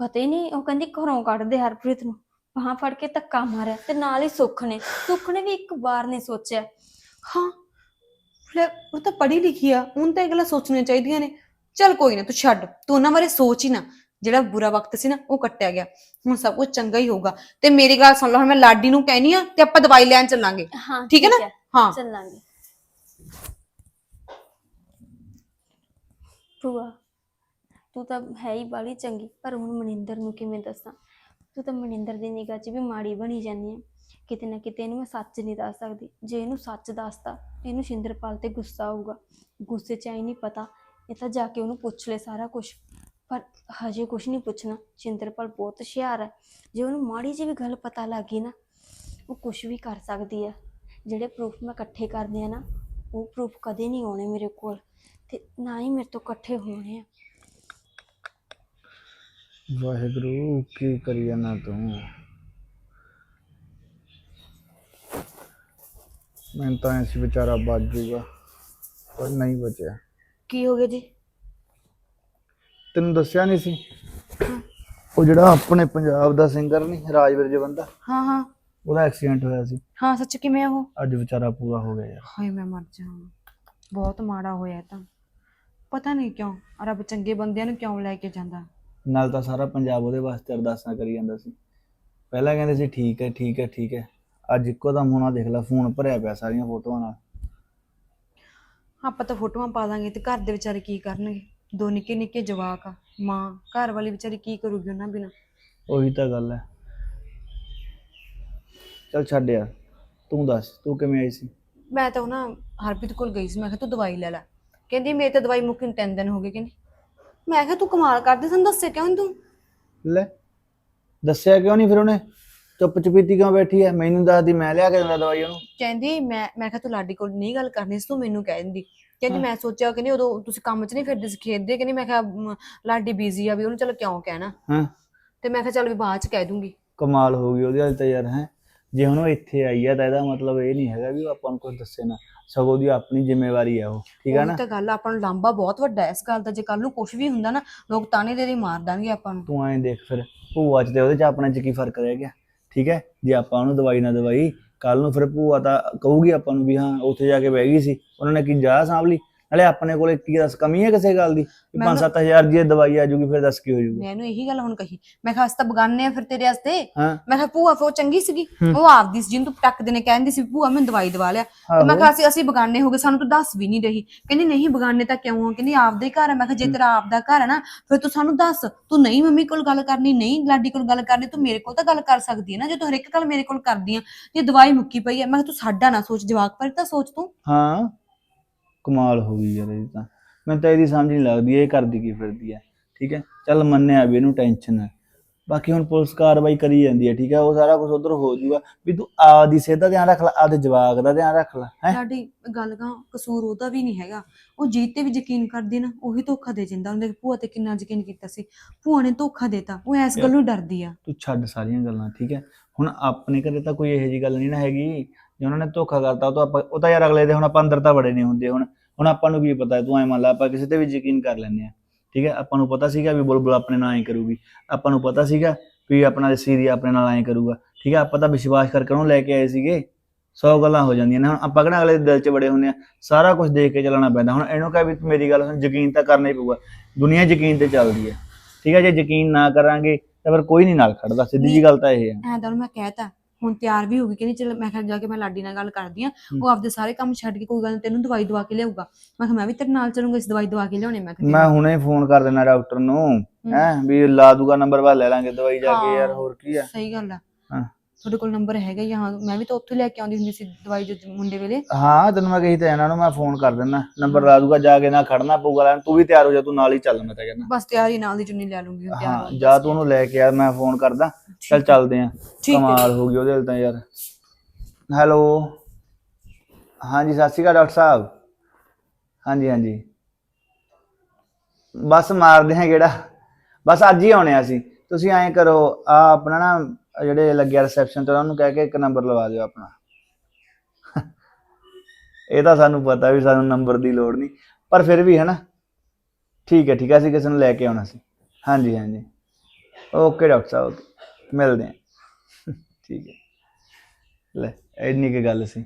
ਪਤਾ ਹੀ ਨਹੀਂ ਉਹ ਕਹਿੰਦੀ ਘਰੋਂ ਕੱਢ ਦੇ ਹਰਪ੍ਰੀਤ ਨੂੰ ਬਾਹਾਂ ਫੜ ਕੇ ਧੱਕਾ ਮਾਰਿਆ ਤੇ ਨਾਲ ਹੀ ਸੁੱਖ ਨੇ ਸੁੱਖ ਨੇ ਵੀ ਇੱਕ ਵਾਰ ਨਹੀਂ ਸੋਚਿਆ। ਹਾਂ ਲੈ ਉਹ ਤਾਂ ਪੜ੍ਹੀ ਲਿਖੀ ਆ ਉਹਨੂੰ ਤਾਂ ਇਹ ਗੱਲਾਂ ਸੋਚਣੀਆਂ ਚਾਹੀਦੀਆਂ ਨੇ। ਚੱਲ ਕੋਈ ਨਾ ਤੂੰ ਛੱਡ ਤੂੰ ਉਹਨਾਂ ਬਾਰੇ ਸੋਚ ਹੀ ਨਾ। ਜਿਹੜਾ ਬੁਰਾ ਵਕਤ ਸੀ ਨਾ ਉਹ ਕੱਟਿਆ ਗਿਆ। ਹੁਣ ਸਭ ਕੁਝ ਚੰਗਾ ਹੀ ਹੋਊਗਾ। ਤੇ ਮੇਰੀ ਗੱਲ ਸੁਣ ਲਓ ਹੁਣ ਮੈਂ ਲਾਡੀ ਨੂੰ ਕਹਿਨੀ ਆ ਤੇ ਆਪਾਂ ਦਵਾਈ ਲੈਣ ਚੱਲਾਂਗੇ। ਹਾਂ ਠੀਕ ਹੈ ਨਾ? ਹਾਂ। ਚੱਲਾਂਗੇ। ਭੂਆ, ਤੂੰ ਤਾਂ ਹੈ ਹੀ ਬਾਲੀ ਚੰਗੀ, ਪਰ ਹੁਣ ਮਨਿੰਦਰ ਨੂੰ ਕਿਵੇਂ ਦੱਸਾਂ? ਤੂੰ ਤਾਂ ਮਨਿੰਦਰ ਦੀ ਨਿਗਾਹ 'ਚ ਵੀ ਮਾੜੀ ਬਣੀ ਜਾਂਦੀ ਹੈ ਕਿਤੇ ਨਾ ਕਿਤੇ ਇਹਨੂੰ ਮੈਂ ਸੱਚ ਨਹੀਂ ਦੱਸ ਸਕਦੀ। ਜੇ ਇਹਨੂੰ ਸੱਚ ਦੱਸਤਾ, ਇਹਨੂੰ ਸ਼ਿੰਦਰਪਾਲ ਤੇ ਗੁੱਸਾ ਆਊਗਾ। ਗੁੱਸੇ 'ਚ ਆਈ ਨਹੀਂ ਪਤਾ, ਇਹ ਤਾਂ ਜਾ ਕੇ ਉਹਨੂੰ ਪੁੱਛ ਲੈ ਸਾਰਾ ਕੁਝ ਪਰ ਹਜੇ ਕੁਝ ਨਹੀਂ ਪੁੱਛਣਾ। ਸ਼ਿੰਦਰਪਾਲ ਬਹੁਤ ਹੁਸ਼ਿਆਰ ਹੈ। ਜੇ ਉਹਨੂੰ ਮਾੜੀ ਜਿਹੀ ਵੀ ਗੱਲ ਪਤਾ ਲੱਗ ਗਈ ਨਾ, ਉਹ ਕੁਝ ਵੀ ਕਰ ਸਕਦੀ ਹੈ। ਜਿਹੜੇ ਪ੍ਰੂਫ ਮੈਂ ਇਕੱਠੇ ਕਰਨੇ ਆ ਨਾ, ਉਹ ਪ੍ਰੂਫ ਕਦੇ ਨਹੀਂ ਆਉਣੇ ਮੇਰੇ ਕੋਲ। ਤੇ ਨਾ ਹੀ ਮੇਰੇ ਤੋਂ ਇਕੱਠੇ ਹੋਣੇ ਆ। ਵਾਹਿਗੁਰੂ ਕੀ ਕਰੀ ਜਾਣਾ ਤੂੰ? ਮੈਂ ਤਾਂ ਇਸ ਵਿਚਾਰਾ ਬਚ ਜੂਗਾ ਪਰ ਨਹੀਂ ਬਚਿਆ। ਕੀ ਹੋ ਗਿਆ ਜੀ? ਤੈਨੂੰ ਦੱਸਿਆ ਨਹੀਂ ਸੀ? ਉਹ ਜਿਹੜਾ ਆਪਣੇ ਪੰਜਾਬ ਦਾ ਸਿੰਗਰ ਨਹੀਂ ਰਾਜਵੀਰ ਜਵੰਦਾ? ਹਾਂ ਹਾਂ। ਉਹਦਾ ਐਕਸੀਡੈਂਟ ਹੋਇਆ ਸੀ। ਹਾਂ ਸੱਚ ਕਿਵੇਂ ਆ ਉਹ? ਅੱਜ ਵਿਚਾਰਾ ਪੂਰਾ ਹੋ ਗਿਆ ਯਾਰ। ਹਾਏ ਮੈਂ ਮਰ ਜਾ ਬਹੁਤ ਮਾੜਾ ਹੋਇਆ ਇਹ ਤਾਂ। ਪਤਾ ਨਹੀਂ ਕਿਉਂ ਰੱਬ ਚੰਗੇ ਬੰਦਿਆਂ ਨੂੰ ਕਿਉਂ ਲੈ ਕੇ ਜਾਂਦਾ। ਨਾਲ ਤਾਂ ਸਾਰਾ ਪੰਜਾਬ ਉਹਦੇ ਵਾਸਤੇ ਅਰਦਾਸਾਂ ਕਰੀ ਜਾਂਦਾ ਸੀ। ਪਹਿਲਾਂ ਕਹਿੰਦੇ ਸੀ ਠੀਕ ਹੈ ਠੀਕ ਹੈ ਠੀਕ ਹੈ। ਅੱਜ ਇੱਕੋ ਦਮ ਹੋਣਾ ਦੇਖ ਲੈ ਫੋਨ ਭਰਿਆ ਪਿਆ ਸਾਰੀਆਂ ਫੋਟੋਆਂ ਨਾਲ। ਆਪਾਂ ਤਾਂ ਫੋਟੋਆਂ ਪਾ ਦਾਂਗੇ ਤੇ ਘਰ ਦੇ ਵਿਚਾਰੇ ਕੀ ਕਰਨਗੇ? ਦੋ ਨਿੱਕੇ ਨਿੱਕੇ ਜਵਾਕ ਆ ਮਾਂ ਘਰ ਵਾਲੀ ਵਿਚਾਰੀ ਕੀ ਕਰੂਗੀ ਉਹਨਾਂ ਬਿਨਾਂ? ਉਹੀ ਤਾਂ ਗੱਲ ਹੈ। ਚੱਲ ਛੱਡ ਯਾਰ ਤੂੰ ਦੱਸ ਤੂੰ ਕਿਵੇਂ ਆਈ ਸੀ? ਮੈਂ ਤਾਂ ਉਹ ਨਾ ਹਰਪ੍ਰੀਤ ਕੋਲ ਗਈ ਸੀ ਮੈਂ ਕਿਹਾ ਤੂੰ ਦਵਾਈ ਲੈ ਲੈ। ਕਹਿੰਦੀ ਮੇਰੇ ਤਾਂ ਦਵਾਈ ਮੁੱਕੀ ਨੂੰ ਤਿੰਨ ਦਿਨ ਹੋ ਗਏ ਕਹਿੰਦੀ। ਮੈਂ ਕਿਹਾ ਤੂੰ ਕਮਾਲ ਕਰਦੀ ਸਾਨੂੰ ਦੱਸਿਆ ਕਿਉਂ ਨੀ ਤੂੰ? ਲੈ ਦੱਸਿਆ ਕਿਉਂ ਨਹੀਂ ਫਿਰ ਉਹਨੇ? ਚੁੱਪ ਚਪੀਤੀ ਕਿਉਂ ਬੈਠੀ ਹੈ ਮੈਨੂੰ ਦੱਸਦੀ ਮੈਂ ਲਿਆ ਕੇ ਦਿੰਦਾ ਦਵਾਈ ਉਹਨੂੰ। ਕਹਿੰਦੀ ਮੈਂ ਮੈਂ ਕਿਹਾ ਤੂੰ ਲਾਡੀ ਕੋਲ ਨਹੀਂ ਗੱਲ ਕਰਨੀ ਸੀ ਤੂੰ ਮੈਨੂੰ ਕਹਿ ਦਿੰਦੀ। ਕਹਿੰਦੀ ਮੈਂ ਸੋਚਿਆ ਕਹਿੰਦੀ ਉਦੋਂ ਤੁਸੀਂ ਕੰਮ 'ਚ ਨਹੀਂ ਫਿਰਦੇ ਸੀ ਖੇਡਦੇ ਕਹਿੰਦੀ ਮੈਂ ਕਿਹਾ ਮ, ਲਾਡੀ ਬਿਜ਼ੀ ਆ ਵੀ ਉਹਨੂੰ ਚਲੋ ਕਿਉਂ ਕਹਿਣਾ? ਹਾਂ। ਤੇ ਮੈਂ ਕਿਹਾ ਚੱਲ ਵੀ ਬਾਅਦ 'ਚ ਕਹਿ ਦੂੰਗੀ। ਕਮਾਲ ਹੋ ਗਈ ਉਹਦੇ ਵਾਲੀ ਤਾਂ ਯਾਰ ਹੈ। ਜੇ ਹੁਣ ਉਹ ਇੱਥੇ ਆਈ ਹੈ ਤਾਂ ਇਹਦਾ ਮਤਲਬ ਇਹ ਨਹੀਂ ਹੈਗਾ ਵੀ ਉਹ ਆਪਾਂ ਨੂੰ ਕੁਝ ਦੱਸੇ ਨਾ। ਸਗੋਂ ਦੀ ਆਪਣੀ ਜ਼ਿੰਮੇਵਾਰੀ ਹੈ ਉਹ ਠੀਕ ਹੈ ਉਹੀ ਨਾ? ਤਾਂ ਗੱਲ ਆ, ਆਪਾਂ ਨੂੰ ਲਾਂਬਾ ਬਹੁਤ ਵੱਡਾ ਹੈ ਇਸ ਗੱਲ ਦਾ ਜੇ ਕੱਲ ਨੂੰ ਕੁਝ ਵੀ ਹੁੰਦਾ ਨਾ ਲੋਕ ਤਾਨੇ ਦੇ ਦੇ ਮਾਰ ਦੇਣਗੇ ਆਪਾਂ ਨੂੰ। ਤੂੰ ਐਂ ਦੇਖ ਫਿਰ ਭੂਆ ਚ ਤੇ ਉਹਦੇ ਚ ਆਪਣੇ ਚ ਕੀ ਫ਼ਰਕ ਰਹਿ ਗਿਆ ਠੀਕ ਹੈ? ਜੇ ਆਪਾਂ ਉਹਨੂੰ ਦਵਾਈ ਨਾ ਦਵਾਈ ਕੱਲ ਨੂੰ ਫਿਰ ਭੂਆ ਤਾਂ ਕਹੂਗੀ ਆਪਾਂ ਨੂੰ ਵੀ ਹਾਂ ਉੱਥੇ ਜਾ ਕੇ ਬਹਿ ਗਈ ਸੀ ਉਹਨਾਂ ਨੇ ਕੀ ਜਾ ਸਾਂਭ ਲਈ? ਨਾਲੇ ਆਪਣੇ ਕੋਲੇ ਕੀ ਦੱਸ ਕਮੀ ਹੈ ਕਿਸੇ ਗੱਲ ਦੀ? ਮੈਨੂੰ- 5-7000 ਦੀ ਇਹ ਦਵਾਈ ਆ ਜੂਗੀ ਫਿਰ ਦੱਸ ਕੀ ਹੋ ਜੂਗਾ? ਮੈਂ ਇਹਨੂੰ ਇਹੀ ਗੱਲ ਹੁਣ ਕਹੀ। ਮੈਂ ਕਿਹਾ ਅਸੀਂ ਤਾਂ ਬਗਾਨੇ ਆ ਫਿਰ ਤੇਰੇ ਵਾਸਤੇ। ਹਾਂ। ਮੈਂ ਕਿਹਾ ਭੂਆ ਫਿਰ ਉਹ ਚੰਗੀ ਸੀਗੀ। ਉਹ ਆਪਦੀ ਸੀ ਜਿਹਨੂੰ ਤੂੰ ਟੱਕਦੇ ਨੇ ਕਹਿੰਦੀ ਸੀ ਭੂਆ ਮੈਂ ਦਵਾਈ ਦਵਾ ਲਿਆ। ਤੇ ਮੈਂ। ਕਿਹਾ ਅਸੀਂ ਅਸੀਂ ਬਗਾਨੇ ਹੋ ਗਏ ਸਾਨੂੰ ਤੂੰ ਦੱਸ ਵੀ ਨਹੀਂ ਰਹੀ। ਕਹਿੰਦੀ ਨਹੀਂ ਬਗਾਨੇ ਤਾਂ ਕਿਉਂ ਆ ਕਹਿੰਦੀ ਆਪਦਾ ਹੀ ਘਰ ਹੈ ਮੈਂ ਕਿਹਾ ਜੇ ਤੇਰਾ ਆਪਦਾ ਘਰ ਹੈ ਨਾ ਫਿਰ ਤੂੰ ਸਾਨੂੰ ਦੱਸ। ਤੂੰ ਨਹੀਂ ਮੰਮੀ ਕੋਲ ਗੱਲ ਕਰਨੀ ਨਹੀਂ ਲਾਡੀ ਕੋਲ ਗੱਲ ਕਰਨੀ ਤੂੰ ਮੇਰੇ ਕੋਲ ਤਾਂ ਗੱਲ ਕਰ ਸਕਦੀ ਹੈ ਨਾ ਜੇ ਤੂੰ ਹਰ ਇੱਕ ਗੱਲ ਮੇਰੇ ਕੋਲ ਕਰਦੀ ਆ। ਜੇ ਦਵਾਈ ਮੁੱਕੀ ਪਈ ਹੈ ਮੈਂ ਕਿਹਾ ਤੂੰ ਸਾਡਾ ਨਾ ਸੋਚ ਜਵਾਕ ਪਰ ਤਾਂ ਸੋਚ ਤੂੰ। ਹਾਂ। ਕਮਾਲ ਹੋ ਗਈ ਯਾਰ ਇਹ ਤਾਂ। ਮੈਨੂੰ ਤਾਂ ਇਹਦੀ ਸਮਝ ਨਹੀਂ ਲੱਗਦੀ ਇਹ ਕਰਦੀ ਕੀ ਫਿਰਦੀ ਹੈ ਠੀਕ ਹੈ? ਚੱਲ ਮੰਨਿਆ ਵੀ ਇਹਨੂੰ ਟੈਨਸ਼ਨ ਹੈ ਬਾਕੀ ਹੁਣ ਪੁਲਿਸ ਕਾਰਵਾਈ ਕਰੀ ਜਾਂਦੀ ਹੈ ਠੀਕ ਹੈ? ਉਹ ਸਾਰਾ ਕੁਝ ਉਧਰ ਹੋ ਜਾਊਗਾ। ਵੀ ਤੂੰ ਆਪਦੀ ਸਿਹਤ ਦਾ ਧਿਆਨ ਰੱਖ ਲੈ ਆਪਦੇ ਜਵਾਕ ਦਾ ਧਿਆਨ ਰੱਖ ਲੈ ਹੈ? ਸਾਡੀ ਗੱਲ ਗਾ ਕਸੂਰ ਉਹਦਾ ਵੀ ਨਹੀਂ ਹੈਗਾ। ਉਹ ਜੀਤ ਤੇ ਵੀ ਯਕੀਨ ਕਰਦੀ ਨਾ ਉਹੀ ਧੋਖਾ ਦੇ ਜਾਂਦਾ ਉਹਨੇ ਭੂਆ ਤੇ ਕਿੰਨਾ ਯਕੀਨ ਕੀਤਾ ਸੀ। ਭੂਆ ਨੇ ਧੋਖਾ ਦੇਤਾ। ਉਹ ਇਸ ਗੱਲ ਨੂੰ ਡਰਦੀ ਆ। ਤੂੰ ਛੱਡ ਸਾਰੀਆਂ ਗੱਲਾਂ ਠੀਕ ਹੈ? ਹੁਣ ਆਪਣੇ ਘਰੇ ਤਾਂ ਕੋਈ ਇਹੋ ਜੀ ਗੱਲ ਨਹੀਂ ਨਾ ਹੈਗੀ। ਜੇ ਉਹਨਾਂ ਨੇ ਧੋਖਾ ਕਰਤਾ, ਉਹ ਤਾਂ ਆਪਾਂ ਉਹ ਤਾਂ ਯਾਰ ਅਗਲੇ ਦੇ ਹੁਣ ਆਪਾਂ ਅੰਦਰ ਤਾਂ ਬੜੇ ਨਹੀਂ ਹੁੰਦੇ ਹੁਣ। ਹੁਣ ਆਪਾਂ ਨੂੰ ਕੀ ਪਤਾ, ਤੂੰ ਐ ਮੰਨ ਲਾ, ਆਪਾਂ ਕਿਸੇ ਤੇ ਵੀ ਯਕੀਨ ਕਰ ਲੈਂਦੇ ਆ ਠੀਕ ਹੈ? ਆਪਾਂ ਨੂੰ ਪਤਾ ਸੀਗਾ ਵੀ ਬੁਲਬੁਲ ਆਪਣੇ ਨਾਲ ਐਂ ਕਰੂਗੀ। ਆਪਾਂ ਨੂੰ ਪਤਾ ਸੀਗਾ ਵੀ ਆਪਣਾ ਸੀਰੀ ਆਪਣੇ ਨਾਲ ਐਂ ਕਰੂਗਾ। ਠੀਕ ਹੈ? ਆਪਾਂ ਤਾਂ ਵਿਸ਼ਵਾਸ ਕਰਕੇ ਉਹਨੂੰ ਲੈ ਕੇ ਆਏ ਸੀਗੇ। ਸੌ ਗੱਲਾਂ ਹੋ ਜਾਂਦੀਆਂ ਨੇ। ਹੁਣ ਆਪਾਂ ਕਿਹੜਾ ਅਗਲੇ ਦੇ ਦਿਲ 'ਚ ਬੜੇ ਹੁੰਦੇ ਆ ਸਾਰਾ ਕੁਝ ਦੇਖ ਕੇ ਚੱਲਣਾ ਪੈਂਦਾ। ਹੁਣ ਇਹਨੂੰ ਕਹੇ ਵੀ ਮੇਰੀ ਗੱਲ ਸੁਣ, ਯਕੀਨ ਤਾਂ ਕਰਨਾ ਹੀ ਪਊਗਾ। ਦੁਨੀਆ ਯਕੀਨ ਤੇ ਚੱਲਦੀ ਹੈ। ਠੀਕ ਹੈ? ਜੇ ਯਕੀਨ ਨਾ ਕਰਾਂਗੇ ਤਾਂ ਫਿਰ ਕੋਈ ਨਹੀਂ ਨਾਲ ਖੜਦਾ। ਸਿੱਧੀ ਜੀ ਗੱਲ ਤਾਂ ਇਹ ਹੈ। ਐਂ ਤਾਂ ਮੈਂ ਕਹਿਤਾ ਹੁਣ ਤਿਆਰ ਵੀ ਹੋ ਗਈ ਕਹਿੰਦੀ ਚਲ ਮੈਂ ਕਿਹਾ ਜਾ ਕੇ ਮੈਂ ਲਾਡੀ ਨਾਲ ਗੱਲ ਕਰਦੀ ਆ ਉਹ ਆਪਦੇ ਸਾਰੇ ਕੰਮ ਛੱਡ ਕੇ ਕੋਈ ਗੱਲ ਨੀ ਤੈਨੂੰ ਦਵਾਈ ਦਵਾ ਕੇ ਲਿਆਊਗਾ। ਮੈਂ ਕਿਹਾ ਮੈਂ ਵੀ ਤੇਰੇ ਨਾਲ ਚੱਲੂੰਗਾ ਇਸ ਦਵਾਈ ਦਵਾ ਕੇ ਲਿਆਉਣੇ ਮੈਂ ਕਿਹਾ ਮੈਂ ਹੁਣੇ ਫੋਨ ਕਰ ਦੇਣਾ ਡਾਕਟਰ ਨੂੰ ਹੈ। ਵੀ ਲਾ ਦੂਗਾ ਨੰਬਰ ਬਾਅਦ ਲੈ ਲਾਂਗੇ ਦਵਾਈ ਜਾ ਕੇ ਯਾਰ ਹਾਂ। ਹੋਰ ਕੀ ਆ। ਸਹੀ ਗੱਲ ਆ। ਹਾਂ। ਤੁਹਾਡੇ ਕੋਲ ਨੰਬਰ ਹੈਗਾ ਹੀ ਆ, ਹਾਂ ਮੈਂ ਵੀ ਤਾਂ ਉੱਥੇ ਲੈ ਕੇ ਆਉਂਦੀ ਹੁੰਦੀ ਸੀ ਦਵਾਈ ਜੋ ਮੁੰਡੇ ਵੇਲੇ। ਹਾਂ ਤੈਨੂੰ ਮੈਂ ਕਹੀ ਤਾਂ ਇਹਨਾਂ ਨੂੰ ਮੈਂ ਫੋਨ ਕਰ ਦਿੰਦਾ ਨੰਬਰ ਲਾ ਦੂਗਾ ਜਾ ਕੇ ਨਾ ਖੜਨਾ ਪਊਗਾ ਲੈਣ ਤੂੰ ਵੀ ਤਿਆਰ ਹੋ ਜਾ ਤੂੰ ਨਾਲ ਹੀ ਚੱਲ ਮੈਂ ਤਾਂ ਕਹਿੰਦਾ। ਬਸ ਤਿਆਰੀ ਨਾਲ ਦੀ ਚੁੰਨੀ ਲੈ ਲੂੰਗੀ ਹੁਣ ਤਿਆਰ ਹਾਂ ਹੋ ਜਾ ਤੂੰ ਉਹਨੂੰ ਲੈ ਕੇ ਆ ਮੈਂ ਫੋਨ ਕਰਦਾ। ਚੱਲ ਚੱਲਦੇ ਆ ਠੀਕ ਹੈ। ਕਮਾਲ ਹੋ ਗਈ ਉਹਦੇ ਨਾਲ ਤਾਂ ਯਾਰ। ਹੈਲੋ। ਹਾਂਜੀ ਸਤਿ ਸ਼੍ਰੀ ਅਕਾਲ ਡਾਕਟਰ ਸਾਹਿਬ। ਹਾਂਜੀ ਹਾਂਜੀ। ਬਸ ਮਾਰਦੇ ਹਾਂ ਕਿਹੜਾ। ਬਸ ਅੱਜ ਹੀ ਆਉਣੇ ਆ ਸੀ ਤੁਸੀਂ ਐਂ ਕਰੋ ਆ ਆਪਣਾ ਨਾ ਆਹ ਜਿਹੜੇ ਲੱਗਿਆ ਰਿਸੈਪਸ਼ਨ ਤੇ ਉਹਨਾਂ ਨੂੰ ਕਹਿ ਕੇ ਇੱਕ ਨੰਬਰ ਲਵਾ ਦਿਓ ਆਪਣਾ। ਇਹ ਤਾਂ ਸਾਨੂੰ ਪਤਾ ਵੀ ਸਾਨੂੰ ਨੰਬਰ ਦੀ ਲੋੜ ਨਹੀਂ ਪਰ ਫਿਰ ਵੀ ਹੈ ਨਾ ਠੀਕ ਹੈ ਠੀਕ ਹੈ। ਅਸੀਂ ਕਿਸੇ ਨੂੰ ਲੈ ਕੇ ਆਉਣਾ ਸੀ। ਹਾਂਜੀ ਹਾਂਜੀ। ਓਕੇ ਡਾਕਟਰ ਸਾਹਿਬ। ਓਕੇ ਮਿਲਦੇ ਹਾਂ। ਠੀਕ ਹੈ। ਲੈ ਇੰਨੀ ਕੀ ਗੱਲ ਸੀ।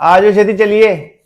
ਆ ਜਾਓ ਛੇਤੀ ਚਲੀਏ।